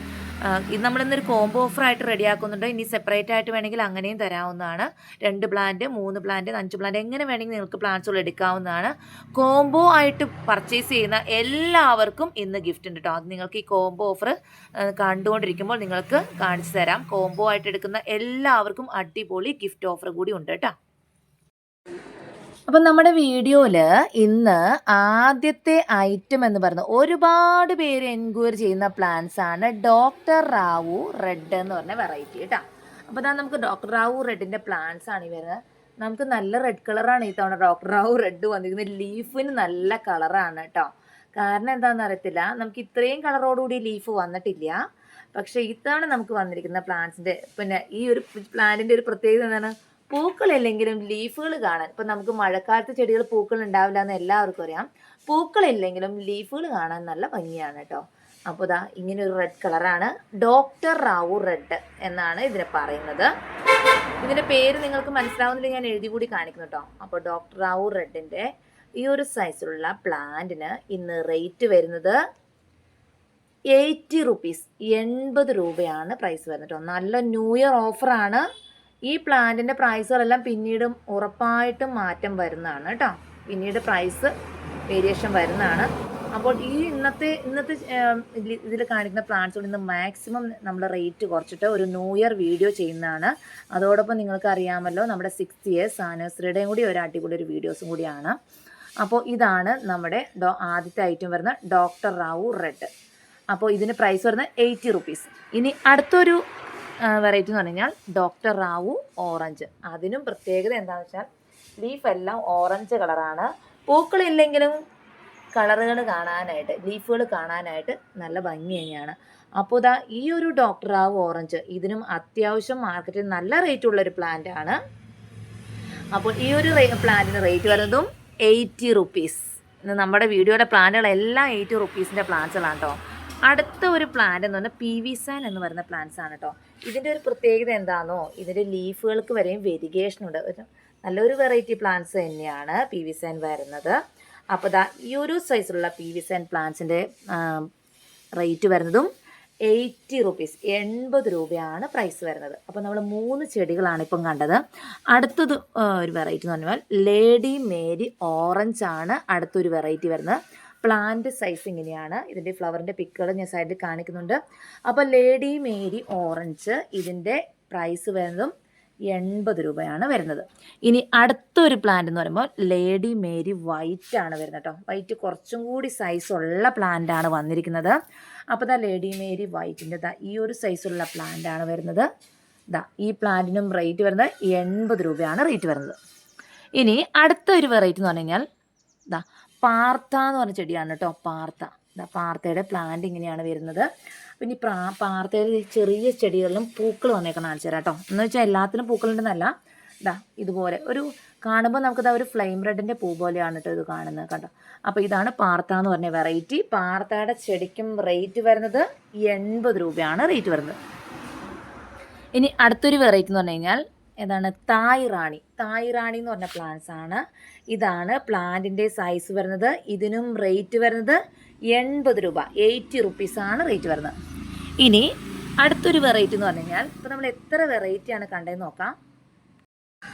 ഇത് നമ്മളിന്നൊരു കോംബോ ഓഫറായിട്ട് റെഡിയാക്കുന്നുണ്ട് ഇനി സെപ്പറേറ്റ് ആയിട്ട് വേണമെങ്കിൽ അങ്ങനെയും തരാവുന്നതാണ്. രണ്ട് പ്ലാന്റ് മൂന്ന് പ്ലാന്റ് അഞ്ച് പ്ലാന്റ് എങ്ങനെ വേണമെങ്കിൽ നിങ്ങൾക്ക് പ്ലാന്റ്സുകൾ എടുക്കാവുന്നതാണ്. കോംബോ ആയിട്ട് പർച്ചേസ് ചെയ്യുന്ന എല്ലാവർക്കും ഇന്ന് ഗിഫ്റ്റ് ഉണ്ട് കേട്ടോ അത് നിങ്ങൾക്ക് ഈ കോംബോ ഓഫർ കണ്ടുകൊണ്ടിരിക്കുമ്പോൾ നിങ്ങൾക്ക് കാണിച്ചു തരാം. കോംബോ ആയിട്ട് എടുക്കുന്ന എല്ലാവർക്കും അടിപൊളി ഗിഫ്റ്റ് ഓഫർ കൂടി ഉണ്ട് കേട്ടോ അപ്പം നമ്മുടെ വീഡിയോയിൽ ഇന്ന് ആദ്യത്തെ ഐറ്റം എന്ന് പറയുന്നത് ഒരുപാട് പേര് എൻക്വയറി ചെയ്യുന്ന പ്ലാന്റ്സ് ആണ് ഡോക്ടർ റാവു റെഡ് എന്ന് പറഞ്ഞ വെറൈറ്റി കേട്ടോ അപ്പോൾ ഇതാ നമുക്ക് ഡോക്ടർ റാവു റെഡിന്റെ പ്ലാന്റ്സ് ആണ് ഈ വരുന്നത്. നമുക്ക് നല്ല റെഡ് കളറാണ് ഈ തവണ ഡോക്ടർ റാവു റെഡ് വന്നിരിക്കുന്നത്. ലീഫിന് നല്ല കളറാണ് കേട്ടോ കാരണം എന്താണെന്ന് അറിയത്തില്ല. നമുക്ക് ഇത്രയും കളറോടുകൂടി ലീഫ് വന്നിട്ടില്ല. പക്ഷേ ഇത്തവണ നമുക്ക് വന്നിരിക്കുന്ന പ്ലാന്റ്സിന്റെ പിന്നെ ഈ ഒരു പ്ലാന്റിന്റെ ഒരു പ്രത്യേകത എന്താണ്? പൂക്കളില്ലെങ്കിലും ലീഫുകൾ കാണാൻ. ഇപ്പം നമുക്ക് മഴക്കാലത്ത് ചെടികൾ പൂക്കൾ ഉണ്ടാവില്ല എന്ന് എല്ലാവർക്കും അറിയാം. പൂക്കളില്ലെങ്കിലും ലീഫുകൾ കാണാൻ നല്ല ഭംഗിയാണ് കേട്ടോ. അപ്പോൾ ഇതാ ഇങ്ങനെ ഒരു റെഡ് കളറാണ് ഡോക്ടർ റാവു റെഡ് എന്നാണ് ഇതിനെ പറയുന്നത്. ഇതിന്റെ പേര് നിങ്ങൾക്ക് മനസ്സിലാവുന്നില്ല ഞാൻ എഴുതി കൂടി കാണിക്കുന്നു കേട്ടോ. അപ്പോൾ ഡോക്ടർ റാവു റെഡിന്റെ ഈ ഒരു സൈസിലുള്ള പ്ലാന്റിന് ഇന്ന് റേറ്റ് വരുന്നത് എയ്റ്റി റുപ്പീസ് എൺപത് രൂപയാണ് പ്രൈസ് വരുന്നത് കേട്ടോ. നല്ല ന്യൂ ഇയർ ഓഫറാണ് ഈ പ്ലാന്റിന്റെ പ്രൈസുകളെല്ലാം പിന്നീടും ഉറപ്പായിട്ടും മാറ്റം വരുന്നതാണ് കേട്ടോ. പിന്നീട് പ്രൈസ് വേരിയേഷൻ വരുന്നതാണ്. അപ്പോൾ ഈ ഇന്നത്തെ ഇന്നത്തെ ഇതിൽ കാണിക്കുന്ന പ്ലാന്റ്സുകൾ ഇന്ന് മാക്സിമം നമ്മൾ റേറ്റ് കുറച്ചിട്ട് ഒരു ന്യൂ ഇയർ വീഡിയോ ചെയ്യുന്നതാണ്. അതോടൊപ്പം നിങ്ങൾക്ക് അറിയാമല്ലോ നമ്മുടെ സിക്സ് ഇയേഴ്സ് ആനിവേഴ്സറിയുടെയും കൂടി ഒരു അടിപൊളി ഒരു വീഡിയോസും കൂടിയാണ്. അപ്പോൾ ഇതാണ് നമ്മുടെ ഡോ ആദ്യത്തെ ഐറ്റം വരുന്ന ഡോക്ടർ റാവു റെഡ്. അപ്പോൾ ഇതിന് പ്രൈസ് വരുന്നത് എയ്റ്റി റുപ്പീസ്. ഇനി അടുത്തൊരു വെറൈറ്റി എന്ന് പറഞ്ഞു കഴിഞ്ഞാൽ ഡോക്ടർ റാവു ഓറഞ്ച് അതിനും പ്രത്യേകത എന്താണെന്ന് വെച്ചാൽ ലീഫ് എല്ലാം ഓറഞ്ച് കളറാണ് പൂക്കളില്ലെങ്കിലും കളറുകൾ കാണാനായിട്ട് ലീഫുകൾ കാണാനായിട്ട് നല്ല ഭംഗി തന്നെയാണ്. അപ്പോൾ ഇതാ ഈ ഒരു ഡോക്ടർ റാവു ഓറഞ്ച് ഇതിനും അത്യാവശ്യം മാർക്കറ്റിൽ നല്ല റേറ്റ് ഉള്ളൊരു പ്ലാന്റ് ആണ്. അപ്പോൾ ഈ ഒരു പ്ലാന്റിന് റേറ്റ് വരുന്നതും എയ്റ്റി റുപ്പീസ് നമ്മുടെ വീഡിയോയുടെ പ്ലാന്റുകളെല്ലാം എയ്റ്റി റുപ്പീസിന്റെ പ്ലാന്റ്സുകളാണ് കേട്ടോ അടുത്ത ഒരു പ്ലാന്റ് എന്ന് പറഞ്ഞാൽ പി വി സാൻ എന്ന് പറയുന്ന പ്ലാന്റ്സ് ആണ് കേട്ടോ ഇതിന്റെ ഒരു പ്രത്യേകത എന്താണെന്നോ ഇതിന്റെ ലീഫുകൾക്ക് വരെയും വെരിഗേഷൻ ഒരു നല്ലൊരു വെറൈറ്റി പ്ലാന്റ്സ് തന്നെയാണ് പി വി സാൻ വരുന്നത്. അപ്പോൾ ദാ ഈ ഒരു സൈസിലുള്ള പി വി സാൻ പ്ലാന്റ്സിന്റെ റേറ്റ് വരുന്നതും എയ്റ്റി റുപ്പീസ് എൺപത് രൂപയാണ് പ്രൈസ് വരുന്നത്. അപ്പോൾ നമ്മൾ മൂന്ന് ചെടികളാണ് ഇപ്പം കണ്ടത്. അടുത്തത് ഒരു വെറൈറ്റി എന്ന് പറഞ്ഞാൽ ലേഡി മേരി ഓറഞ്ച് ആണ് അടുത്തൊരു വെറൈറ്റി വരുന്നത്. പ്ലാന്റ് സൈസ് ഇങ്ങനെയാണ്. ഇതിന്റെ ഫ്ലവറിന്റെ പിക്കുകൾ ഞാൻ സൈഡിൽ കാണിക്കുന്നുണ്ട്. അപ്പോൾ ലേഡി മേരി ഓറഞ്ച് ഇതിന്റെ പ്രൈസ് വരുന്നതും എൺപത് രൂപയാണ് വരുന്നത്. ഇനി അടുത്തൊരു പ്ലാന്റ് എന്ന് പറയുമ്പോൾ ലേഡി മേരി വൈറ്റ് ആണ് വരുന്നത് കേട്ടോ വൈറ്റ് കുറച്ചും കൂടി സൈസ് ഉള്ള പ്ലാന്റ് ആണ് വന്നിരിക്കുന്നത്. അപ്പോൾ ദാ ലേഡി മേരി വൈറ്റിന്റെ ദാ ഈ ഒരു സൈസുള്ള പ്ലാന്റ് ആണ് വരുന്നത്. ദാ ഈ പ്ലാന്റിനും റേറ്റ് വരുന്നത് എൺപത് രൂപയാണ് റേറ്റ് വരുന്നത്. ഇനി അടുത്ത ഒരു വെറൈറ്റി എന്ന് പറഞ്ഞു കഴിഞ്ഞാൽ ദാ പാർത്ത എന്ന് പറഞ്ഞ ചെടിയാണ് കേട്ടോ പാർത്ത. പാർത്തയുടെ പ്ലാന്റ് ഇങ്ങനെയാണ് വരുന്നത്. പിന്നെ പ്രാ പാർത്തയുടെ ചെറിയ ചെടികളിലും പൂക്കൾ വന്നേക്കണം കാണിച്ചു തരാം കേട്ടോ. എന്ന് വെച്ചാൽ എല്ലാത്തിനും പൂക്കളുണ്ടെന്നല്ല. ഇതാ ഇതുപോലെ ഒരു കാണുമ്പോൾ നമുക്കിതാ ഒരു ഫ്ലെയിം റെഡിന്റെ പൂ പോലെയാണ് കേട്ടോ ഇത് കാണുന്നത് കേട്ടോ അപ്പോൾ ഇതാണ് പാർത്ത എന്ന് പറഞ്ഞ വെറൈറ്റി പാർത്തയുടെ ചെടിക്കും റേറ്റ് വരുന്നത് എൺപത് രൂപയാണ് റേറ്റ് വരുന്നത്. ഇനി അടുത്തൊരു വെറൈറ്റി എന്ന് പറഞ്ഞു കഴിഞ്ഞാൽ ഏതാണ് തായ് റാണി. തായ് റാണി എന്ന് പറഞ്ഞ പ്ലാന്റ്സ് ആണ്. ഇതാണ് പ്ലാന്റിന്റെ സൈസ് വരുന്നത്. ഇതിനും റേറ്റ് വരുന്നത് എൺപത് രൂപ. എയ്റ്റി റുപ്പീസാണ് റേറ്റ് വരുന്നത്. ഇനി അടുത്തൊരു വെറൈറ്റി എന്ന് പറഞ്ഞു കഴിഞ്ഞാൽ ഇപ്പോൾ നമ്മൾ എത്ര വെറൈറ്റിയാണ് കണ്ടതെന്ന് നോക്കാം.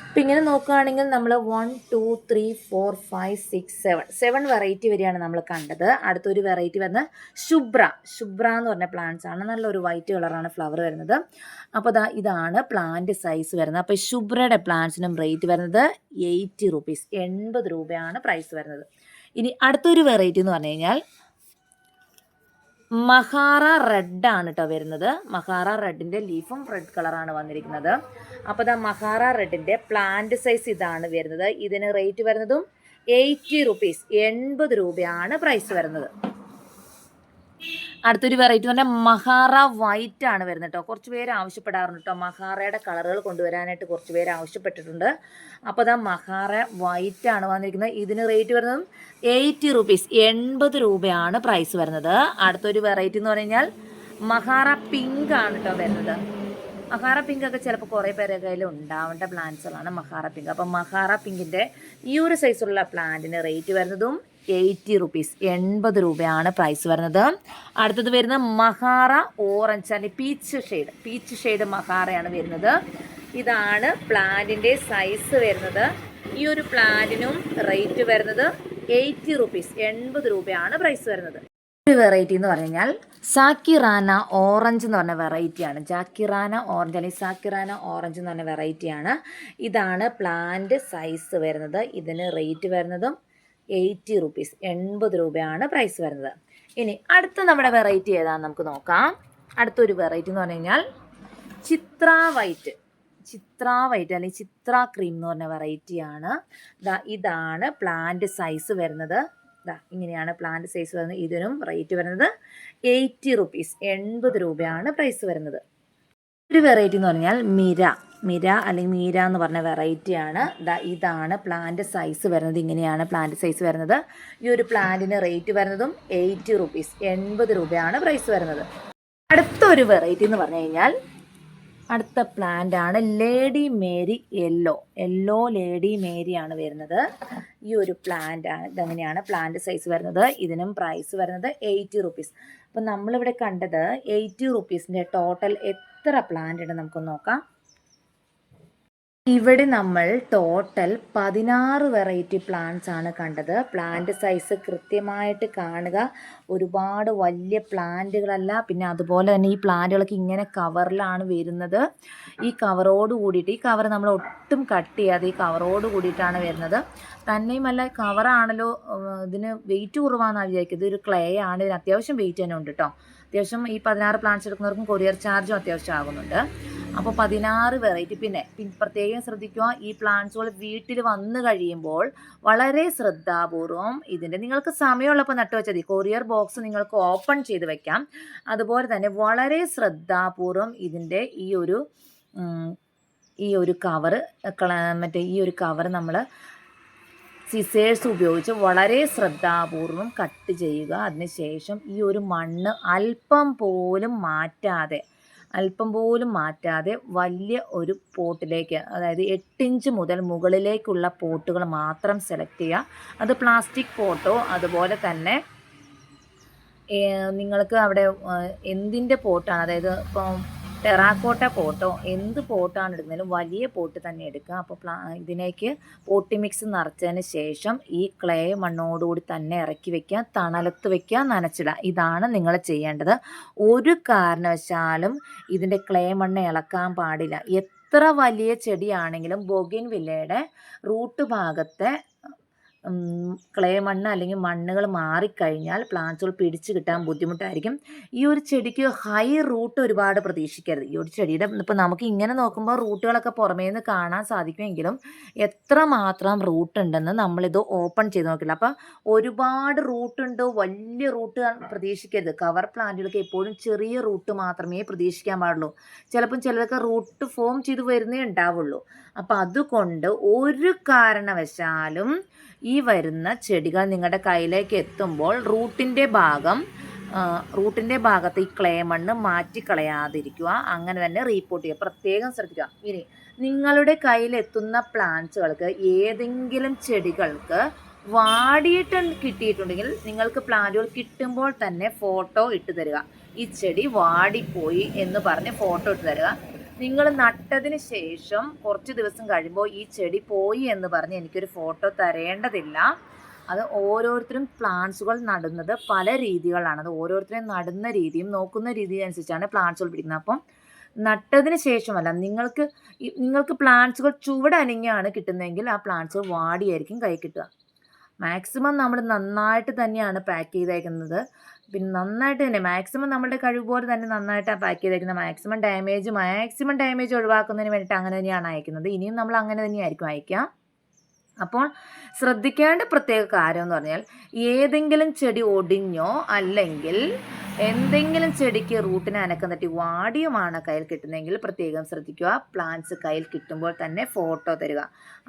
അപ്പം ഇങ്ങനെ നോക്കുകയാണെങ്കിൽ നമ്മൾ one two three four five six seven seven variety വരെയാണ് നമ്മൾ കണ്ടത്. അടുത്തൊരു വെറൈറ്റി വന്ന് ശുഭ്ര. ശുഭ്ര എന്ന് പറഞ്ഞ പ്ലാന്റ്സ് ആണ്. നല്ലൊരു വൈറ്റ് കളറാണ് ഫ്ലവർ വരുന്നത്. അപ്പോൾ ദാ ഇതാണ് പ്ലാന്റ് സൈസ് വരുന്നത്. അപ്പോൾ ശുഭ്രയുടെ പ്ലാന്റ്സിനും റേറ്റ് വരുന്നത് എയ്റ്റി റുപ്പീസ് എൺപത് രൂപയാണ് പ്രൈസ് വരുന്നത്. ഇനി അടുത്തൊരു വെറൈറ്റി എന്ന് പറഞ്ഞു കഴിഞ്ഞാൽ മഹാറ ആണ് കേട്ടോ വരുന്നത്. മഹാറ റെഡിന്റെ ലീഫും റെഡ് കളറാണ് വന്നിരിക്കുന്നത്. അപ്പോൾ ദാ മഹാറ റെഡിന്റെ പ്ലാന്റ് സൈസ് ഇതാണ് വരുന്നത്. ഇതിന് റേറ്റ് വരുന്നതും എയ്റ്റി റുപ്പീസ് എൺപത് രൂപയാണ് പ്രൈസ് വരുന്നത്. അടുത്തൊരു വെറൈറ്റി എന്ന് പറഞ്ഞാൽ മഹാറ വൈറ്റ് ആണ് വരുന്നത് കേട്ടോ കുറച്ച് പേര് ആവശ്യപ്പെടാറുണ്ട് കേട്ടോ മഹാറയുടെ കളറുകൾ കൊണ്ടുവരാനായിട്ട് കുറച്ച് പേര് ആവശ്യപ്പെട്ടിട്ടുണ്ട്. അപ്പോൾ അതാ മഹാറ വൈറ്റ് ആണ് വന്നിരിക്കുന്നത്. ഇതിന് റേറ്റ് വരുന്നത് എയ്റ്റി റുപ്പീസ് എൺപത് രൂപയാണ് പ്രൈസ് വരുന്നത്. അടുത്തൊരു വെറൈറ്റി എന്ന് പറഞ്ഞു കഴിഞ്ഞാൽ മഹാറ പിങ്ക് ആണ് കേട്ടോ വരുന്നത്. മഹാറ പിങ്ക് ഒക്കെ ചിലപ്പോൾ കുറേ പേരെ കയ്യിൽ ഉണ്ടാവേണ്ട പ്ലാന്റ്സുകളാണ് മഹാറ പിങ്ക് അപ്പം മഹാറ പിങ്കിന്റെ ഈ ഒരു സൈസുള്ള പ്ലാന്റിന് റേറ്റ് വരുന്നതും എയ്റ്റി റുപ്പീസ്. എൺപത് രൂപയാണ് പ്രൈസ് വരുന്നത്. അടുത്തത് വരുന്ന മഹാറ ഓറഞ്ച് അല്ലെങ്കിൽ പീച്ച് ഷെയ്ഡ് പീച്ച് ഷെയ്ഡ് മഹാറയാണ് വരുന്നത്. ഇതാണ് പ്ലാന്റിന്റെ സൈസ് വരുന്നത്. ഈ ഒരു പ്ലാന്റിനും റേറ്റ് വരുന്നത് എയ്റ്റി റുപ്പീസ്. എൺപത് രൂപയാണ് പ്രൈസ് വരുന്നത്. ഒരു വെറൈറ്റി എന്ന് പറഞ്ഞു കഴിഞ്ഞാൽ സാക്കിറാന ഓറഞ്ച് എന്ന് പറഞ്ഞ വെറൈറ്റിയാണ് ജാക്കിറാന ഓറഞ്ച് അല്ലെങ്കിൽ സാക്കിറാന ഓറഞ്ച് എന്ന് പറഞ്ഞ വെറൈറ്റിയാണ് ഇതാണ് പ്ലാന്റ് സൈസ് വരുന്നത്. ഇതിന് റേറ്റ് വരുന്നതും എയ്റ്റി റുപ്പീസ് എൺപത് രൂപയാണ് പ്രൈസ് വരുന്നത്. ഇനി അടുത്ത നമ്മുടെ വെറൈറ്റി ഏതാണെന്ന് നമുക്ക് നോക്കാം. അടുത്തൊരു വെറൈറ്റി എന്ന് പറഞ്ഞു കഴിഞ്ഞാൽ ചിത്ര വൈറ്റ് ചിത്ര വൈറ്റ് അല്ലെങ്കിൽ ചിത്ര ക്രീം എന്ന് പറഞ്ഞ വെറൈറ്റിയാണ് ഇതാണ് പ്ലാന്റ് സൈസ് വരുന്നത്. ദാ ഇങ്ങനെയാണ് പ്ലാന്റ് സൈസ് വരുന്നത്. ഇതിനും റേറ്റ് വരുന്നത് എയ്റ്റി റുപ്പീസ് എൺപത് രൂപയാണ് പ്രൈസ് വരുന്നത്. ഒരു വെറൈറ്റി എന്ന് പറഞ്ഞാൽ മിര. മിര അല്ലെങ്കിൽ മീര എന്ന് പറഞ്ഞ വെറൈറ്റിയാണ് ഇതാണ് പ്ലാന്റ് സൈസ് വരുന്നത്. ഇങ്ങനെയാണ് പ്ലാന്റ് സൈസ് വരുന്നത്. ഈ ഒരു പ്ലാന്റിന് റേറ്റ് വരുന്നതും എയ്റ്റി റുപ്പീസ് എൺപത് രൂപയാണ് പ്രൈസ് വരുന്നത്. അടുത്ത ഒരു വെറൈറ്റി എന്ന് പറഞ്ഞു കഴിഞ്ഞാൽ അടുത്ത പ്ലാന്റ് ആണ് lady Mary yellow yellow lady Mary ആണ് വരുന്നത്. ഈ ഒരു പ്ലാന്റ് ആണ്. ഇതെങ്ങനെയാണ് പ്ലാന്റ് സൈസ് വരുന്നത്. ഇതിനും പ്രൈസ് വരുന്നത് എയ്റ്റി റുപ്പീസ് അപ്പം നമ്മളിവിടെ കണ്ടത് എയ്റ്റി റുപ്പീസിന്റെ ടോട്ടൽ എത്ര പ്ലാന്റ് ഉണ്ട് നമുക്ക് നോക്കാം. ഇവിടെ നമ്മൾ ടോട്ടൽ പതിനാറ് വെറൈറ്റി പ്ലാന്റ്സ് ആണ് കണ്ടത്. പ്ലാന്റ് സൈസ് കൃത്യമായിട്ട് കാണുക. ഒരുപാട് വലിയ പ്ലാന്റുകളല്ല. പിന്നെ അതുപോലെ തന്നെ ഈ പ്ലാന്റുകളൊക്കെ ഇങ്ങനെ കവറിലാണ് വരുന്നത്. ഈ കവറോട് കൂടിയിട്ട് ഈ കവർ നമ്മൾ ഒട്ടും കട്ട് ചെയ്യാതെ ഈ കവറോട് കൂടിയിട്ടാണ് വരുന്നത്. തന്നെയുമല്ല കവറാണല്ലോ ഇതിന് വെയിറ്റ് കുറവാണെന്നാണ് വിചാരിക്കുന്നത്. ഒരു ക്ലേ ആണ്. ഇതിന് അത്യാവശ്യം വെയിറ്റ് തന്നെ ഉണ്ട് കേട്ടോ അത്യാവശ്യം ഈ പതിനാറ് പ്ലാന്റ്സ് എടുക്കുന്നവർക്കും കൊറിയർ ചാർജും അത്യാവശ്യം ആകുന്നുണ്ട്. അപ്പോൾ പതിനാറ് വെറൈറ്റി പിന്നെ പ്രത്യേകം ശ്രദ്ധിക്കുക ഈ പ്ലാന്റ്സുകൾ വീട്ടിൽ വന്നു കഴിയുമ്പോൾ വളരെ ശ്രദ്ധാപൂർവം ഇതിന്റെ നിങ്ങൾക്ക് സമയമുള്ളപ്പോൾ നട്ടു വെച്ചാൽ മതി. കൊറിയർ ബോക്സ് നിങ്ങൾക്ക് ഓപ്പൺ ചെയ്ത് വെക്കാം. അതുപോലെ തന്നെ വളരെ ശ്രദ്ധാപൂർവം ഇതിന്റെ ഈ ഒരു ഈ ഒരു കവർ മറ്റേ ഈ ഒരു കവർ നമ്മൾ സിസേഴ്സ് ഉപയോഗിച്ച് വളരെ ശ്രദ്ധാപൂർവം കട്ട് ചെയ്യുക. അതിനുശേഷം ഈ ഒരു മണ്ണ് അല്പം പോലും മാറ്റാതെ അല്പം പോലും മാറ്റാതെ വലിയ ഒരു പോട്ടിലേക്ക് അതായത് എട്ടിഞ്ച് മുതൽ മുകളിലേക്കുള്ള പോട്ടുകൾ മാത്രം സെലക്ട് ചെയ്യുക. അത് പ്ലാസ്റ്റിക് പോട്ടോ അതുപോലെ തന്നെ നിങ്ങൾക്ക് അവിടെ എന്തിന്റെ പോട്ടാണ്? അതായത് ഇപ്പം ടെറാക്കോട്ട പോട്ടോ എന്ത് പോട്ടാണ് എടുക്കുന്നതിലും വലിയ പോട്ട് തന്നെ എടുക്കുക അപ്പോൾ പ്ലാ ഇതിലേക്ക് പോട്ടി മിക്സ് നിറച്ചതിന് ശേഷം ഈ ക്ലേ മണ്ണോടുകൂടി തന്നെ ഇറക്കി വെക്കുക തണലത്ത് വെക്കുക നനച്ചിടുക. ഇതാണ് നിങ്ങൾ ചെയ്യേണ്ടത്. ഒരു കാരണവശാലും ഇതിന്റെ ക്ലേ മണ്ണ് ഇളക്കാൻ പാടില്ല. എത്ര വലിയ ചെടിയാണെങ്കിലും ബൊഗിൻ വില്ലയുടെ റൂട്ട് ഭാഗത്തെ ക്ലേ മണ്ണ് അല്ലെങ്കിൽ മണ്ണുകൾ മാറിക്കഴിഞ്ഞാൽ പ്ലാന്റ്സുകൾ പിടിച്ചു കിട്ടാൻ ബുദ്ധിമുട്ടായിരിക്കും. ഈ ഒരു ചെടിക്ക് ഹൈ റൂട്ട് ഒരുപാട് പ്രതീക്ഷിക്കരുത്. ഈ ഒരു ചെടിയുടെ ഇപ്പോൾ നമുക്ക് ഇങ്ങനെ നോക്കുമ്പോൾ റൂട്ടുകളൊക്കെ പുറമേ നിന്ന് കാണാൻ സാധിക്കുമെങ്കിലും എത്ര മാത്രം റൂട്ട് ഉണ്ടെന്ന് നമ്മളിത് ഓപ്പൺ ചെയ്ത് നോക്കില്ല. അപ്പം ഒരുപാട് റൂട്ട് ഉണ്ട് വലിയ റൂട്ട് പ്രതീക്ഷിക്കരുത്. കവർ പ്ലാന്റുകൾക്ക് എപ്പോഴും ചെറിയ റൂട്ട് മാത്രമേ പ്രതീക്ഷിക്കാൻ പാടുള്ളൂ. ചിലപ്പം ചിലതൊക്കെ റൂട്ട് ഫോം ചെയ്ത് വരുന്നേ ഉണ്ടാവുള്ളൂ. അപ്പം അതുകൊണ്ട് ഒരു കാരണവശാലും ഈ വരുന്ന ചെടികൾ നിങ്ങളുടെ കയ്യിലേക്ക് എത്തുമ്പോൾ റൂട്ടിന്റെ ഭാഗം റൂട്ടിന്റെ ഭാഗത്ത് ഈ ക്ലേ മണ്ണ് മാറ്റിക്കളയാതിരിക്കുക. അങ്ങനെ തന്നെ റീപ്പോർട്ട് ചെയ്യുക. പ്രത്യേകം ശ്രദ്ധിക്കുക. ഇനി നിങ്ങളുടെ കയ്യിലെത്തുന്ന പ്ലാന്റ്സുകൾക്ക് ഏതെങ്കിലും ചെടികൾക്ക് വാടിയിട്ട് കിട്ടിയിട്ടുണ്ടെങ്കിൽ നിങ്ങൾക്ക് പ്ലാന്റുകൾ കിട്ടുമ്പോൾ തന്നെ ഫോട്ടോ ഇട്ട് തരിക. ഈ ചെടി വാടിപ്പോയി എന്ന് പറഞ്ഞ് ഫോട്ടോ ഇട്ട് തരിക. നിങ്ങൾ നട്ടതിന് ശേഷം കുറച്ച് ദിവസം കഴിയുമ്പോൾ ഈ ചെടി പോയി എന്ന് പറഞ്ഞ് എനിക്കൊരു ഫോട്ടോ തരേണ്ടതില്ല. അത് ഓരോരുത്തരും പ്ലാന്റ്സുകൾ നടുന്നത് പല രീതികളാണ്. അത് ഓരോരുത്തരും നടുന്ന രീതിയും നോക്കുന്ന രീതിയും അനുസരിച്ചാണ് പ്ലാന്റ്സുകൾ പിടിക്കുന്നത്. അപ്പം നട്ടതിന് ശേഷമല്ല നിങ്ങൾക്ക് നിങ്ങൾക്ക് പ്ലാന്റ്സുകൾ ചുവടനങ്ങിയാണ് കിട്ടുന്നതെങ്കിൽ ആ പ്ലാന്റ്സ് വാടിയായിരിക്കും കൈ കിട്ടുക. മാക്സിമം നമ്മൾ നന്നായിട്ട് തന്നെയാണ് പാക്ക് ചെയ്തേക്കുന്നത്. പിന്നെ നന്നായിട്ട് തന്നെ മാക്സിമം നമ്മുടെ കഴിവ് പോലെ തന്നെ നന്നായിട്ട് പാക്ക് ചെയ്തേക്കുന്നത് മാക്സിമം ഡാമേജ് മാക്സിമം ഡാമേജ് ഒഴിവാക്കുന്നതിന് വേണ്ടിയിട്ട് അങ്ങനെ തന്നെയാണ് അയക്കുന്നത്. ഇനിയും നമ്മൾ അങ്ങനെ തന്നെയായിരിക്കും അയക്കുക അപ്പോൾ ശ്രദ്ധിക്കേണ്ട പ്രത്യേക കാര്യം എന്ന് പറഞ്ഞാൽ ഏതെങ്കിലും ചെടി ഒടിഞ്ഞോ അല്ലെങ്കിൽ എന്തെങ്കിലും ചെടിക്ക് റൂട്ടിന് അനക്കം തട്ടി വാടിയുമാണ് കയ്യിൽ കിട്ടുന്നതെങ്കിൽ പ്രത്യേകം ശ്രദ്ധിക്കുക. പ്ലാന്റ്സ് കയ്യിൽ കിട്ടുമ്പോൾ തന്നെ ഫോട്ടോ തരിക.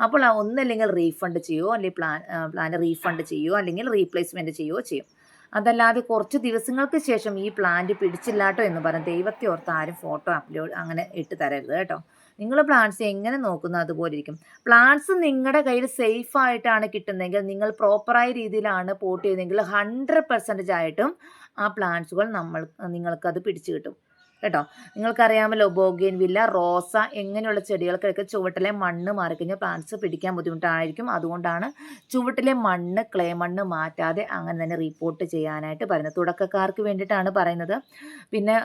അപ്പോൾ ഒന്നല്ലെങ്കിൽ റീഫണ്ട് ചെയ്യുമോ അല്ലെങ്കിൽ പ്ലാൻ പ്ലാൻ റീഫണ്ട് ചെയ്യുമോ അല്ലെങ്കിൽ റീപ്ലേസ്മെന്റ് ചെയ്യുമോ ചെയ്യും. അതല്ലാതെ കുറച്ച് ദിവസങ്ങൾക്ക് ശേഷം ഈ പ്ലാന്റ് പിടിച്ചില്ലാട്ടോ എന്ന് പറഞ്ഞ് ദൈവത്തെ ഓർത്ത് ആരും ഫോട്ടോ അപ്ലോഡ് അങ്ങനെ ഇട്ട് തരരുത് കേട്ടോ. നിങ്ങൾ പ്ലാന്റ്സ് എങ്ങനെ നോക്കുന്നു അതുപോലെ ഇരിക്കും. പ്ലാന്റ്സ് നിങ്ങളുടെ കയ്യിൽ സേഫ് ആയിട്ടാണ് കിട്ടുന്നതെങ്കിൽ നിങ്ങൾ പ്രോപ്പറായ രീതിയിലാണ് പോട്ട് ചെയ്തതെങ്കിൽ ഹൺഡ്രഡ് പെർസെന്റേജ് ആയിട്ടും ആ പ്ലാന്റ്സുകൾ നമ്മൾ നിങ്ങൾക്കത് പിടിച്ചു കിട്ടും. കേട്ടോ? നിങ്ങൾക്കറിയാമല്ലോ ബോഗേൻ വില്ല റോസ എങ്ങനെയുള്ള ചെടികൾക്കൊക്കെ ചുവട്ടിലെ മണ്ണ് മാറിക്കഴിഞ്ഞാൽ പ്ലാന്റ്സ് പിടിക്കാൻ ബുദ്ധിമുട്ടായിരിക്കും. അതുകൊണ്ടാണ് ചുവട്ടിലെ മണ്ണ് ക്ലേ മണ്ണ് മാറ്റാതെ അങ്ങനെ തന്നെ റിപ്പോർട്ട് ചെയ്യാനായിട്ട് പറയുന്നത്. തുടക്കക്കാർക്ക് വേണ്ടിയിട്ടാണ് പറയുന്നത്. പിന്നെ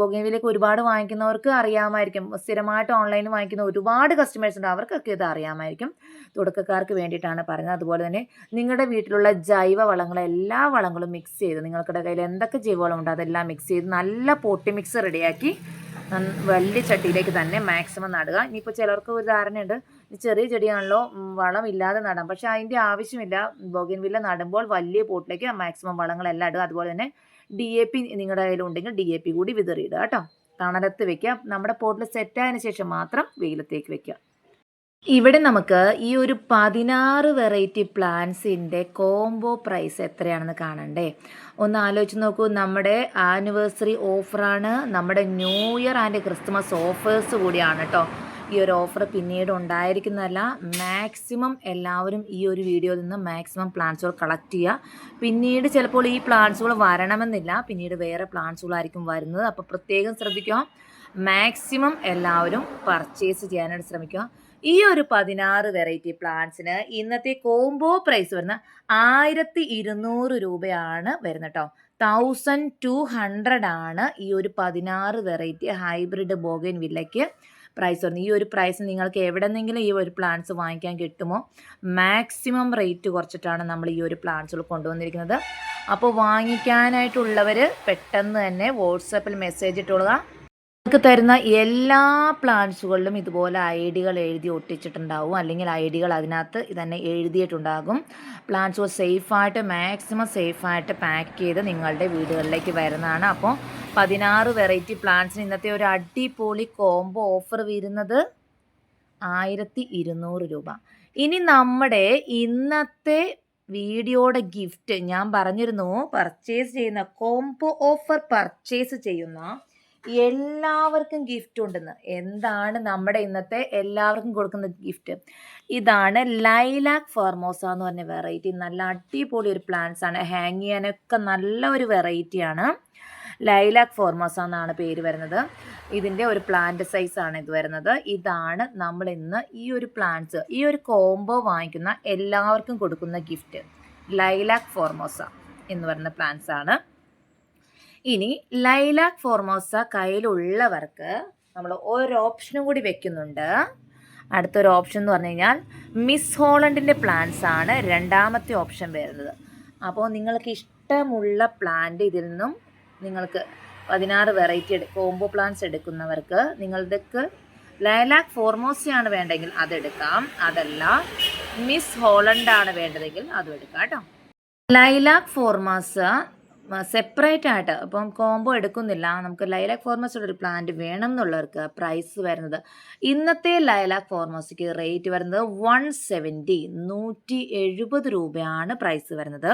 ബോഗേൻ വില്ലയൊക്കെ ഒരുപാട് വാങ്ങിക്കുന്നവർക്ക് അറിയാമായിരിക്കും. സ്ഥിരമായിട്ട് ഓൺലൈനിൽ വാങ്ങിക്കുന്ന ഒരുപാട് കസ്റ്റമേഴ്സ് ഉണ്ട്. അവർക്കൊക്കെ ഇത് അറിയാമായിരിക്കും. തുടക്കക്കാർക്ക് വേണ്ടിയിട്ടാണ് പറയുന്നത്. അതുപോലെ തന്നെ നിങ്ങളുടെ വീട്ടിലുള്ള ജൈവ വളങ്ങൾ എല്ലാ വളങ്ങളും മിക്സ് ചെയ്ത് നിങ്ങളുടെ കയ്യിൽ എന്തൊക്കെ ഉണ്ടോ അതെല്ലാം മിക്സ് ചെയ്ത് നല്ല പൊട്ടി മിക്സ് റെഡിയാക്കി. വലിയ ചട്ടിയിലേക്ക് തന്നെ മാക്സിമം നടുക. ഇനിയിപ്പോൾ ചിലർക്ക് ഒരു ധാരണയുണ്ട് ചെറിയ ചെടിയാണല്ലോ ഉം, വളം ഇല്ലാതെ നടാം. പക്ഷെ അതിന്റെ ആവശ്യമില്ല. ബോഗിൻവില്ല നടുമ്പോൾ വലിയ പോട്ടിലേക്ക് മാക്സിമം വളങ്ങളെല്ലാം ഇടുക. അതുപോലെ തന്നെ ഡി എ പി നിങ്ങളുടെ കയ്യിലുണ്ടെങ്കിൽ ഡി എ പി കൂടി വിതറിയിടുക കേട്ടോ. തണലത്ത് വെക്കുക. നമ്മുടെ പോട്ടിൽ സെറ്റായതിനു ശേഷം മാത്രം വെയിലത്തേക്ക് വെക്കുക. ഇവിടെ നമുക്ക് ഈ ഒരു പതിനാറ് വെറൈറ്റി പ്ലാന്റ്സിന്റെ കോംബോ പ്രൈസ് എത്രയാണെന്ന് കാണണ്ടേ? ഒന്ന് ആലോചിച്ച് നോക്കൂ നമ്മുടെ ആനിവേഴ്സറി ഓഫറാണ് നമ്മുടെ new year and Christmas offers കൂടിയാണ് കേട്ടോ ഈ ഒരു ഓഫർ പിന്നീട് ഉണ്ടായിരിക്കുന്നതല്ല മാക്സിമം എല്ലാവരും ഈ ഒരു വീഡിയോയിൽ നിന്ന് മാക്സിമം പ്ലാന്റ്സുകൾ കളക്ട് ചെയ്യുക. പിന്നീട് ചിലപ്പോൾ ഈ പ്ലാന്റ്സുകൾ വരണമെന്നില്ല. പിന്നീട് വേറെ പ്ലാന്റ്സുകളായിരിക്കും വരുന്നത്. അപ്പോൾ പ്രത്യേകം ശ്രദ്ധിക്കുക. മാക്സിമം എല്ലാവരും പർച്ചേസ് ചെയ്യാനായിട്ട് ശ്രമിക്കുക. ഈ ഒരു പതിനാറ് വെറൈറ്റി പ്ലാന്റ്സിന് ഇന്നത്തെ കോംബോ പ്രൈസ് വരുന്ന ആയിരത്തി ഇരുന്നൂറ് രൂപയാണ് വരുന്നത് കേട്ടോ തൗസൻഡ് ടു ഹൺഡ്രഡ് ആണ് ഈ ഒരു പതിനാറ് വെറൈറ്റി ഹൈബ്രിഡ് ബോഗൻ വില്ലയ്ക്ക് പ്രൈസ് വരുന്നത്. ഈ ഒരു പ്രൈസ് നിങ്ങൾക്ക് എവിടെ നിന്നെങ്കിലും ഈ ഒരു പ്ലാന്റ്സ് വാങ്ങിക്കാൻ കിട്ടുമോ? മാക്സിമം റേറ്റ് കുറച്ചിട്ടാണ് നമ്മൾ ഈ ഒരു പ്ലാന്റ്സുകൾ കൊണ്ടുവന്നിരിക്കുന്നത്. അപ്പോൾ വാങ്ങിക്കാനായിട്ടുള്ളവർ പെട്ടെന്ന് തന്നെ വാട്സാപ്പിൽ മെസ്സേജ് ഇട്ടുകൊള്ളുക. നിങ്ങൾക്ക് തരുന്ന എല്ലാ പ്ലാന്റ്സുകളിലും ഇതുപോലെ ഐ ഡികൾ എഴുതി ഒട്ടിച്ചിട്ടുണ്ടാവും. അല്ലെങ്കിൽ ഐ ഡികൾ അതിനകത്ത് തന്നെ എഴുതിയിട്ടുണ്ടാകും. പ്ലാന്റ്സുകൾ സേഫായിട്ട് മാക്സിമം സേഫായിട്ട് പാക്ക് ചെയ്ത് നിങ്ങളുടെ വീടുകളിലേക്ക് വരുന്നതാണ്. അപ്പോൾ പതിനാറ് വെറൈറ്റി പ്ലാന്റ്സിന് ഇന്നത്തെ ഒരു അടിപൊളി കോംബോ ഓഫർ വരുന്നത് ആയിരത്തി ഇരുന്നൂറ് രൂപ. ഇനി നമ്മുടെ ഇന്നത്തെ വീഡിയോയുടെ ഗിഫ്റ്റ് ഞാൻ പറഞ്ഞിരുന്നു പർച്ചേസ് ചെയ്യുന്ന കോംബോ ഓഫർ പർച്ചേസ് ചെയ്യുന്ന എല്ലാവർക്കും ഗിഫ്റ്റ് ഉണ്ടെന്ന്. എന്താണ് നമ്മുടെ ഇന്നത്തെ എല്ലാവർക്കും കൊടുക്കുന്ന ഗിഫ്റ്റ് ഇതാണ് ലൈലാക് ഫോർമോസ എന്ന് പറഞ്ഞ വെറൈറ്റി നല്ല അടിപൊളി ഒരു പ്ലാന്റ്സ് ആണ്. ഹാങ് ചെയ്യാനൊക്കെ നല്ല ഒരു വെറൈറ്റിയാണ് ലൈലാക് ഫോർമോസ എന്നാണ് പേര് വരുന്നത്. ഇതിന്റെ ഒരു പ്ലാന്റ് സൈസാണ് ഇത് വരുന്നത്. ഇതാണ് നമ്മൾ ഇന്ന് ഈ ഒരു പ്ലാന്റ്സ് ഈ ഒരു കോംബോ വാങ്ങിക്കുന്ന എല്ലാവർക്കും കൊടുക്കുന്ന ഗിഫ്റ്റ് ലൈലാക് ഫോർമോസ എന്ന് പറയുന്ന പ്ലാന്റ്സ് ആണ്. ഇനി ലൈലാക് ഫോർമോസ കയ്യിലുള്ളവർക്ക് നമ്മൾ ഒരു ഓപ്ഷനും കൂടി വെക്കുന്നുണ്ട്. അടുത്തൊരു ഓപ്ഷൻ എന്ന് പറഞ്ഞു കഴിഞ്ഞാൽ മിസ് ഹോളണ്ടിന്റെ പ്ലാന്റ്സ് ആണ് രണ്ടാമത്തെ ഓപ്ഷൻ വരുന്നത്. അപ്പോൾ നിങ്ങൾക്ക് ഇഷ്ടമുള്ള പ്ലാന്റ് ഇതിൽ നിന്നും നിങ്ങൾക്ക് പതിനാറ് വെറൈറ്റി കോംബോ പ്ലാന്റ്സ് എടുക്കുന്നവർക്ക് നിങ്ങൾക്ക് ലൈലാക് ഫോർമോസയാണ് വേണ്ടെങ്കിൽ അതെടുക്കാം. അതല്ല മിസ് ഹോളണ്ട് ആണ് വേണ്ടതെങ്കിൽ അതും എടുക്കാം കേട്ടോ. ലൈലാക് ഫോർമാസ സെപ്പറേറ്റ് ആയിട്ട്. ഇപ്പം കോംബോ എടുക്കുന്നില്ല. നമുക്ക് ലൈലാക് ഫോർമസിയുടെ ഒരു പ്ലാന്റ് വേണം എന്നുള്ളവർക്ക് പ്രൈസ് വരുന്നത് ഇന്നത്തെ ലൈലാക് ഫോർമസിക്ക് റേറ്റ് വരുന്നത് വൺ സെവന്റി നൂറ്റി എഴുപത് രൂപയാണ് പ്രൈസ് വരുന്നത്.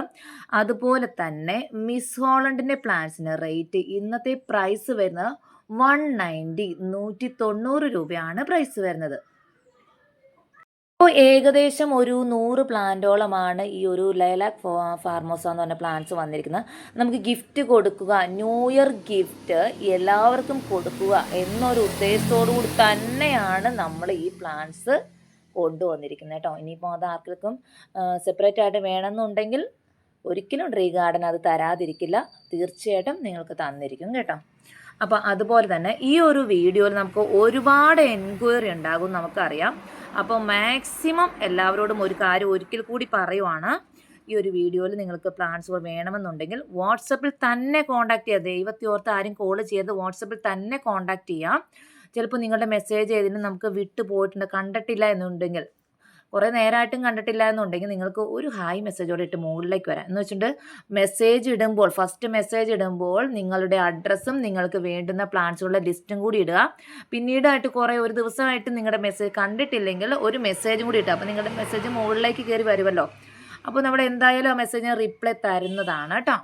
അതുപോലെ തന്നെ മിസ് ഹോളണ്ടിന്റെ പ്ലാന്റ്സിന് റേറ്റ് ഇന്നത്തെ പ്രൈസ് വരുന്നത് വൺ നയന്റി നൂറ്റി തൊണ്ണൂറ് രൂപയാണ് പ്രൈസ് വരുന്നത്. ഇപ്പോൾ ഏകദേശം ഒരു നൂറ് പ്ലാന്റോളമാണ് ഈ ഒരു ലൈലാക് ഫാർമോസ എന്ന് പറഞ്ഞ പ്ലാന്റ്സ് വന്നിരിക്കുന്നത്. നമുക്ക് ഗിഫ്റ്റ് കൊടുക്കുക ന്യൂ ഇയർ ഗിഫ്റ്റ് എല്ലാവർക്കും കൊടുക്കുക എന്നൊരു ഉദ്ദേശത്തോടു കൂടി തന്നെയാണ് നമ്മൾ ഈ പ്ലാന്റ്സ് കൊണ്ടുവന്നിരിക്കുന്നത് കേട്ടോ. ഇനിയിപ്പോൾ അത് ആർക്കും സെപ്പറേറ്റ് ആയിട്ട് വേണമെന്നുണ്ടെങ്കിൽ ഒരിക്കലും ട്രീ ഗാർഡൻ അത് തരാതിരിക്കില്ല. തീർച്ചയായിട്ടും നിങ്ങൾക്ക് തന്നിരിക്കും കേട്ടോ. അപ്പോൾ അതുപോലെ തന്നെ ഈ ഒരു വീഡിയോയിൽ നമുക്ക് ഒരുപാട് എൻക്വയറി ഉണ്ടാകും നമുക്കറിയാം. അപ്പോൾ മാക്സിമം എല്ലാവരോടും ഒരു കാര്യം ഒരിക്കൽ കൂടി പറയുവാണ്. ഈ ഒരു വീഡിയോയിൽ നിങ്ങൾക്ക് പ്ലാൻസുകൾ വേണമെന്നുണ്ടെങ്കിൽ വാട്സപ്പിൽ തന്നെ കോൺടാക്ട് ദൈവത്തെ ഓർത്ത് ആരും കോൾ ചെയ്ത് വാട്സപ്പിൽ തന്നെ കോൺടാക്ട് ചെയ്യാം. ചിലപ്പോൾ നിങ്ങളുടെ മെസ്സേജ് ചെയ്തിട്ട് നമുക്ക് വിട്ടു പോയിട്ടുണ്ട് കണ്ടിട്ടില്ല എന്നുണ്ടെങ്കിൽ കുറേ നേരമായിട്ടും കണ്ടിട്ടില്ല എന്നുണ്ടെങ്കിൽ നിങ്ങൾക്ക് ഒരു ഹായ് മെസ്സേജോടെ ഇട്ട് മുകളിലേക്ക് വരാം. എന്ന് വെച്ചിട്ടുണ്ട് മെസ്സേജ് ഇടുമ്പോൾ ഫസ്റ്റ് മെസ്സേജ് ഇടുമ്പോൾ നിങ്ങളുടെ അഡ്രസ്സും നിങ്ങൾക്ക് വേണ്ടുന്ന പ്ലാൻസുകളുടെ ലിസ്റ്റും കൂടി ഇടുക. പിന്നീടായിട്ട് കുറേ ഒരു ദിവസമായിട്ട് നിങ്ങളുടെ മെസ്സേജ് കണ്ടിട്ടില്ലെങ്കിൽ ഒരു മെസ്സേജും കൂടി ഇട്ടുക അപ്പോൾ നിങ്ങളുടെ മെസ്സേജ് മുകളിലേക്ക് കയറി വരുമല്ലോ. അപ്പോൾ നമ്മൾ എന്തായാലും ആ മെസ്സേജിന് റിപ്ലൈ തരുന്നതാണ് കേട്ടോ.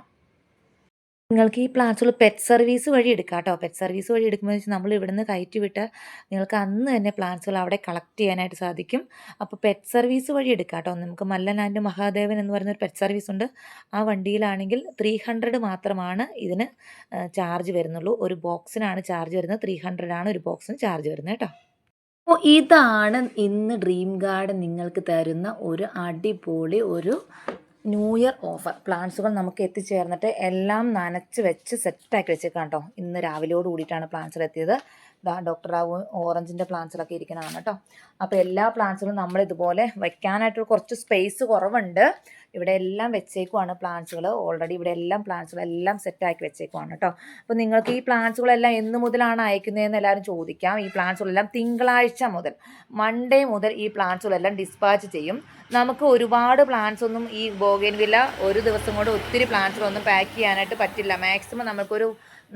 നിങ്ങൾക്ക് ഈ പ്ലാന്റ്സുകൾ പെറ്റ് സർവീസ് വഴി എടുക്കാം കേട്ടോ പെറ്റ് സർവീസ് വഴി എടുക്കുമ്പോൾ വെച്ചാൽ നമ്മൾ ഇവിടുന്ന് കയറ്റി വിട്ട് നിങ്ങൾക്ക് അന്ന് തന്നെ പ്ലാൻസുകൾ അവിടെ കളക്ട് ചെയ്യാനായിട്ട് സാധിക്കും. അപ്പോൾ പെറ്റ് സർവീസ് വഴി എടുക്കാം കേട്ടോ നമുക്ക് മല്ലനാന്റെ മഹാദേവൻ എന്ന് പറയുന്ന ഒരു പെറ്റ് സർവീസ് ഉണ്ട്. ആ വണ്ടിയിലാണെങ്കിൽ ത്രീ ഹൺഡ്രഡ് മാത്രമാണ് ഇതിന് ചാർജ് വരുന്നുള്ളൂ. ഒരു ബോക്സിനാണ് ചാർജ് വരുന്നത്. ത്രീ ഹൺഡ്രഡാണ് ഒരു ബോക്സിന് ചാർജ് വരുന്നത് കേട്ടോ അപ്പോൾ ഇതാണ് ഇന്ന് ഡ്രീം ഗാർഡൻ നിങ്ങൾക്ക് തരുന്ന ഒരു അടിപൊളി ഒരു ന്യൂ ഇയർ ഓഫർ പ്ലാന്റ്സുകൾ നമുക്ക് എത്തിച്ചേർന്നിട്ട് എല്ലാം നനച്ച് വെച്ച് സെറ്റാക്കി വെച്ചേക്കാം കേട്ടോ ഇന്ന് രാവിലെയോട് കൂടിയിട്ടാണ് പ്ലാന്റ്സുകൾ എത്തിയത്. ദാ ഡോക്ടർ റാവു ഓറഞ്ചിന്റെ പ്ലാന്റ്സിലൊക്കെ ഇരിക്കുന്നതാണ് കേട്ടോ അപ്പോൾ എല്ലാ പ്ലാന്റ്സുകളും നമ്മൾ ഇതുപോലെ വയ്ക്കാനായിട്ട് കുറച്ച് സ്പേസ് കുറവുണ്ട്. ഇവിടെ എല്ലാം വെച്ചേക്കുവാണ് പ്ലാന്റ്സുകൾ ഓൾറെഡി ഇവിടെ എല്ലാം പ്ലാന്റ്സുകളെല്ലാം സെറ്റാക്കി വെച്ചേക്കുവാണ് കേട്ടോ അപ്പോൾ നിങ്ങൾക്ക് ഈ പ്ലാന്റ്സുകളെല്ലാം എന്ന് മുതലാണ് അയക്കുന്നതെന്ന് എല്ലാവരും ചോദിക്കാം. ഈ പ്ലാന്റ്സുകളെല്ലാം തിങ്കളാഴ്ച മുതൽ മൺഡേ മുതൽ ഈ പ്ലാന്റ്സുകളെല്ലാം ഡിസ്പാച്ച് ചെയ്യും. നമുക്ക് ഒരുപാട് പ്ലാന്റ്സ് ഒന്നും ഈ വില ഒരു ദിവസം കൊണ്ട് ഒത്തിരി പ്ലാന്റ്സുകളൊന്നും പാക്ക് ചെയ്യാനായിട്ട് പറ്റില്ല. മാക്സിമം നമുക്കൊരു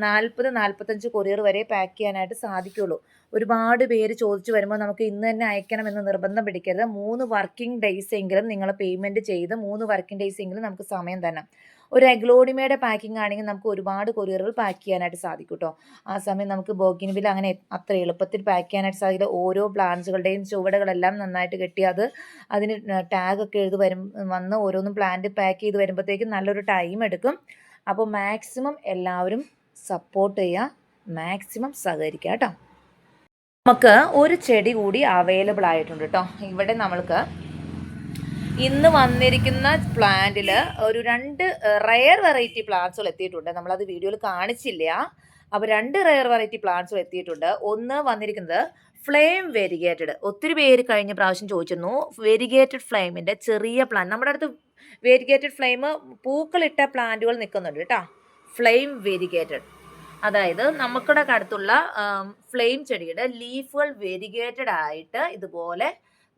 നാൽപ്പത് നാൽപ്പത്തഞ്ച് കൊറിയർ വരെ പാക്ക് ചെയ്യാനായിട്ട് സാധിക്കുള്ളൂ. ഒരുപാട് പേര് ചോദിച്ചു വരുമ്പോൾ നമുക്ക് ഇന്ന് തന്നെ അയക്കണമെന്ന് നിർബന്ധം പിടിക്കരുത്. മൂന്ന് വർക്കിംഗ് ഡേയ്സ് എങ്കിലും നിങ്ങൾ പേയ്മെന്റ് ചെയ്ത് മൂന്ന് വർക്കിംഗ് ഡേയ്സ് എങ്കിലും നമുക്ക് സമയം തന്നെ ഒരു എഗ്ലോഡിമയുടെ പാക്കിംഗ് ആണെങ്കിൽ നമുക്ക് ഒരുപാട് കൊറിയറുകൾ പാക്ക് ചെയ്യാനായിട്ട് സാധിക്കും കേട്ടോ ആ സമയം നമുക്ക് ബോഗിൻവിൽ അങ്ങനെ അത്ര എളുപ്പത്തിൽ പാക്ക് ചെയ്യാനായിട്ട് സാധിക്കില്ല. ഓരോ പ്ലാന്റ്സുകളുടെയും ചുവടുകളെല്ലാം നന്നായിട്ട് കെട്ടി അത് അതിന് ടാഗൊക്കെ എഴുതി വരും വന്ന് ഓരോന്നും പ്ലാന്റ് പാക്ക് ചെയ്ത് വരുമ്പോഴത്തേക്കും നല്ലൊരു ടൈം എടുക്കും. അപ്പോൾ മാക്സിമം എല്ലാവരും സപ്പോർട്ട് ചെയ്യുക മാക്സിമം സഹകരിക്കുക കേട്ടോ. നമുക്ക് ഒരു ചെടി കൂടി അവൈലബിൾ ആയിട്ടുണ്ട് കേട്ടോ. ഇവിടെ നമ്മൾക്ക് ഇന്ന് വന്നിരിക്കുന്ന പ്ലാന്റിൽ ഒരു രണ്ട് റയർ വെറൈറ്റി പ്ലാന്റ്സുകൾ എത്തിയിട്ടുണ്ട്. നമ്മളത് വീഡിയോയിൽ കാണിച്ചില്ല. അപ്പോൾ രണ്ട് റയർ വെറൈറ്റി പ്ലാന്റ്സുകൾ എത്തിയിട്ടുണ്ട്. ഒന്ന് വന്നിരിക്കുന്നത് ഫ്ലെയിം വെരിഗേറ്റഡ് ഒത്തിരി പേര് കഴിഞ്ഞ പ്രാവശ്യം ചോദിച്ചിരുന്നു വെരിഗേറ്റഡ് ഫ്ലെയിമിന്റെ ചെറിയ പ്ലാന്റ് നമ്മുടെ അടുത്ത് വെരിഗേറ്റഡ് ഫ്ലെയിം പൂക്കളിട്ട പ്ലാന്റുകൾ നിൽക്കുന്നുണ്ട് കേട്ടോ. ഫ്ലെയിം വെരിഗേറ്റഡ് അതായത് നമുക്കിടെ അടുത്തുള്ള ഫ്ലെയിം ചെടിയുടെ ലീഫുകൾ വെരിഗേറ്റഡ് ആയിട്ട് ഇതുപോലെ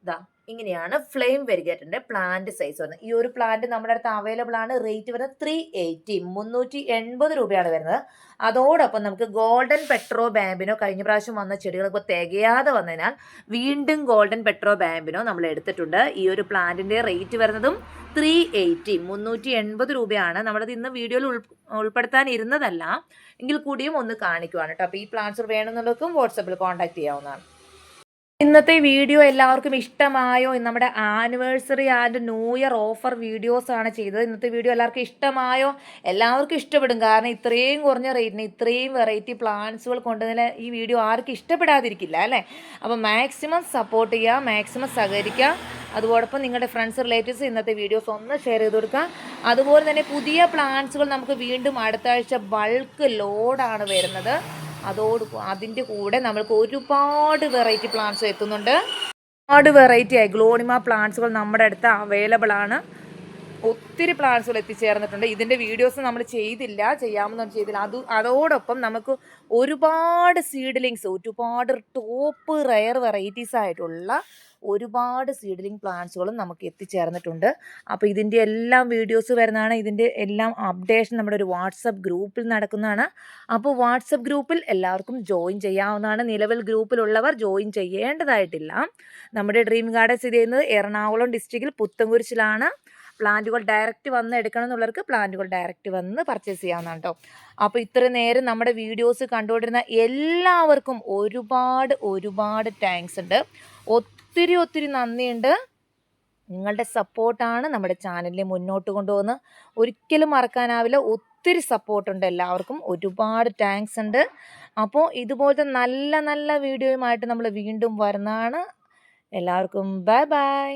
ഇതാ ഇങ്ങനെയാണ് ഫ്ലെയിം വെരിഗേറ്ററിന്റെ പ്ലാന്റ് സൈസ് വരുന്നത്. ഈ ഒരു പ്ലാന്റ് നമ്മുടെ അടുത്ത് അവൈലബിൾ ആണ്. റേറ്റ് വരുന്നത് ത്രീ എയ്റ്റി മുന്നൂറ്റി എൺപത് രൂപയാണ് വരുന്നത്. അതോടൊപ്പം നമുക്ക് ഗോൾഡൻ പെട്രോ ബാമ്പിനോ കഴിഞ്ഞ പ്രാവശ്യം വന്ന ചെടികൾ തികയാതെ വന്നതിനാൽ വീണ്ടും ഗോൾഡൻ പെട്രോ ബാമ്പിനോ നമ്മൾ എടുത്തിട്ടുണ്ട്. ഈ ഒരു പ്ലാന്റിന്റെ റേറ്റ് വരുന്നതും ത്രീ എയ്റ്റി മുന്നൂറ്റി എൺപത് രൂപയാണ്. നമ്മളത് ഇന്ന് വീഡിയോയിൽ ഉൾ ഉൾപ്പെടുത്താൻ ഇരുന്നതല്ല. എങ്കിൽ കൂടിയും ഒന്ന് കാണിക്കുവാണ് കേട്ടോ. അപ്പോൾ ഈ പ്ലാന്റ്സ് വേണമെന്നുള്ളവർക്കും വാട്സപ്പിൽ കോൺടാക്ട് ചെയ്യാവുന്നതാണ്. ഇന്നത്തെ വീഡിയോ എല്ലാവർക്കും ഇഷ്ടമായോ? നമ്മുടെ anniversary and new year offer വീഡിയോസാണ് ചെയ്തത്. ഇന്നത്തെ വീഡിയോ എല്ലാവർക്കും ഇഷ്ടമായോ? എല്ലാവർക്കും ഇഷ്ടപ്പെടും. കാരണം ഇത്രയും കുറഞ്ഞ റേറ്റിന് ഇത്രയും വെറൈറ്റി പ്ലാന്റ്സുകൾ കൊണ്ടുവന്നതിൽ ഈ വീഡിയോ ആർക്കും ഇഷ്ടപ്പെടാതിരിക്കില്ല അല്ലേ? അപ്പോൾ മാക്സിമം സപ്പോർട്ട് ചെയ്യുക മാക്സിമം സഹകരിക്കുക. അതോടൊപ്പം നിങ്ങളുടെ ഫ്രണ്ട്സ് റിലേറ്റീവ്സ് ഇന്നത്തെ വീഡിയോസ് ഒന്ന് ഷെയർ ചെയ്ത് കൊടുക്കുക. അതുപോലെ തന്നെ പുതിയ പ്ലാന്റ്സുകൾ നമുക്ക് വീണ്ടും അടുത്ത ആഴ്ച ബൾക്ക് ലോഡാണ് വരുന്നത്. അതോട് അതിന്റെ കൂടെ നമ്മൾക്ക് ഒരുപാട് വെറൈറ്റി പ്ലാന്റ്സ് എത്തുന്നുണ്ട്. ഒരുപാട് വെറൈറ്റി ആയി ഗ്ലോണിമ പ്ലാന്റ്സുകൾ നമ്മുടെ അടുത്ത് അവൈലബിൾ ആണ്. ഒത്തിരി പ്ലാന്റ്സുകൾ എത്തിച്ചേർന്നിട്ടുണ്ട്. ഇതിന്റെ വീഡിയോസ് നമ്മൾ ചെയ്തില്ല. ചെയ്യാമെന്ന് ചെയ്തില്ല. അത് അതോടൊപ്പം നമുക്ക് ഒരുപാട് സീഡ്ലിങ്സ് ഒരുപാട് ടോപ്പ് റയർ വെറൈറ്റീസ് ആയിട്ടുള്ള ഒരുപാട് സീഡ്ലിംഗ് പ്ലാന്റ്സുകളും നമുക്ക് എത്തിച്ചേർന്നിട്ടുണ്ട്. അപ്പോൾ ഇതിന്റെ എല്ലാം വീഡിയോസ് വരുന്നതാണ്. ഇതിന്റെ എല്ലാം അപ്ഡേഷൻ നമ്മുടെ ഒരു വാട്സപ്പ് ഗ്രൂപ്പിൽ നടക്കുന്നതാണ്. അപ്പോൾ വാട്സപ്പ് ഗ്രൂപ്പിൽ എല്ലാവർക്കും ജോയിൻ ചെയ്യാവുന്നതാണ്. നിലവിൽ ഗ്രൂപ്പിലുള്ളവർ ജോയിൻ ചെയ്യേണ്ടതായിട്ടില്ല. നമ്മുടെ ഡ്രീം ഗാർഡൻ സ്ഥിതി ചെയ്യുന്നത് എറണാകുളം ഡിസ്ട്രിക്റ്റിൽ പുത്തൻകുരിശിലാണ്. പ്ലാന്റുകൾ ഡയറക്റ്റ് വന്ന് എടുക്കണം എന്നുള്ളവർക്ക് പ്ലാന്റുകൾ ഡയറക്റ്റ് വന്ന് പർച്ചേസ് ചെയ്യാവുന്നതാണ് കേട്ടോ അപ്പോൾ ഇത്ര നേരം നമ്മുടെ വീഡിയോസ് കണ്ടുകൊണ്ടിരുന്ന എല്ലാവർക്കും ഒരുപാട് ഒരുപാട് താങ്ക്സ് ഉണ്ട്. ഒത്തിരി ഒത്തിരി നന്ദിയുണ്ട്. നിങ്ങളുടെ സപ്പോർട്ടാണ് നമ്മുടെ ചാനലിനെ മുന്നോട്ട് കൊണ്ടുപോകുന്നത്. ഒരിക്കലും മറക്കാനാവില്ല. ഒത്തിരി സപ്പോർട്ടുണ്ട് എല്ലാവർക്കും. ഒരുപാട് താങ്ക്സ് ഉണ്ട്. അപ്പോൾ ഇതുപോലത്തെ നല്ല നല്ല വീഡിയോയുമായിട്ട് നമ്മൾ വീണ്ടും വരുന്നതാണ്. എല്ലാവർക്കും ബൈ ബൈ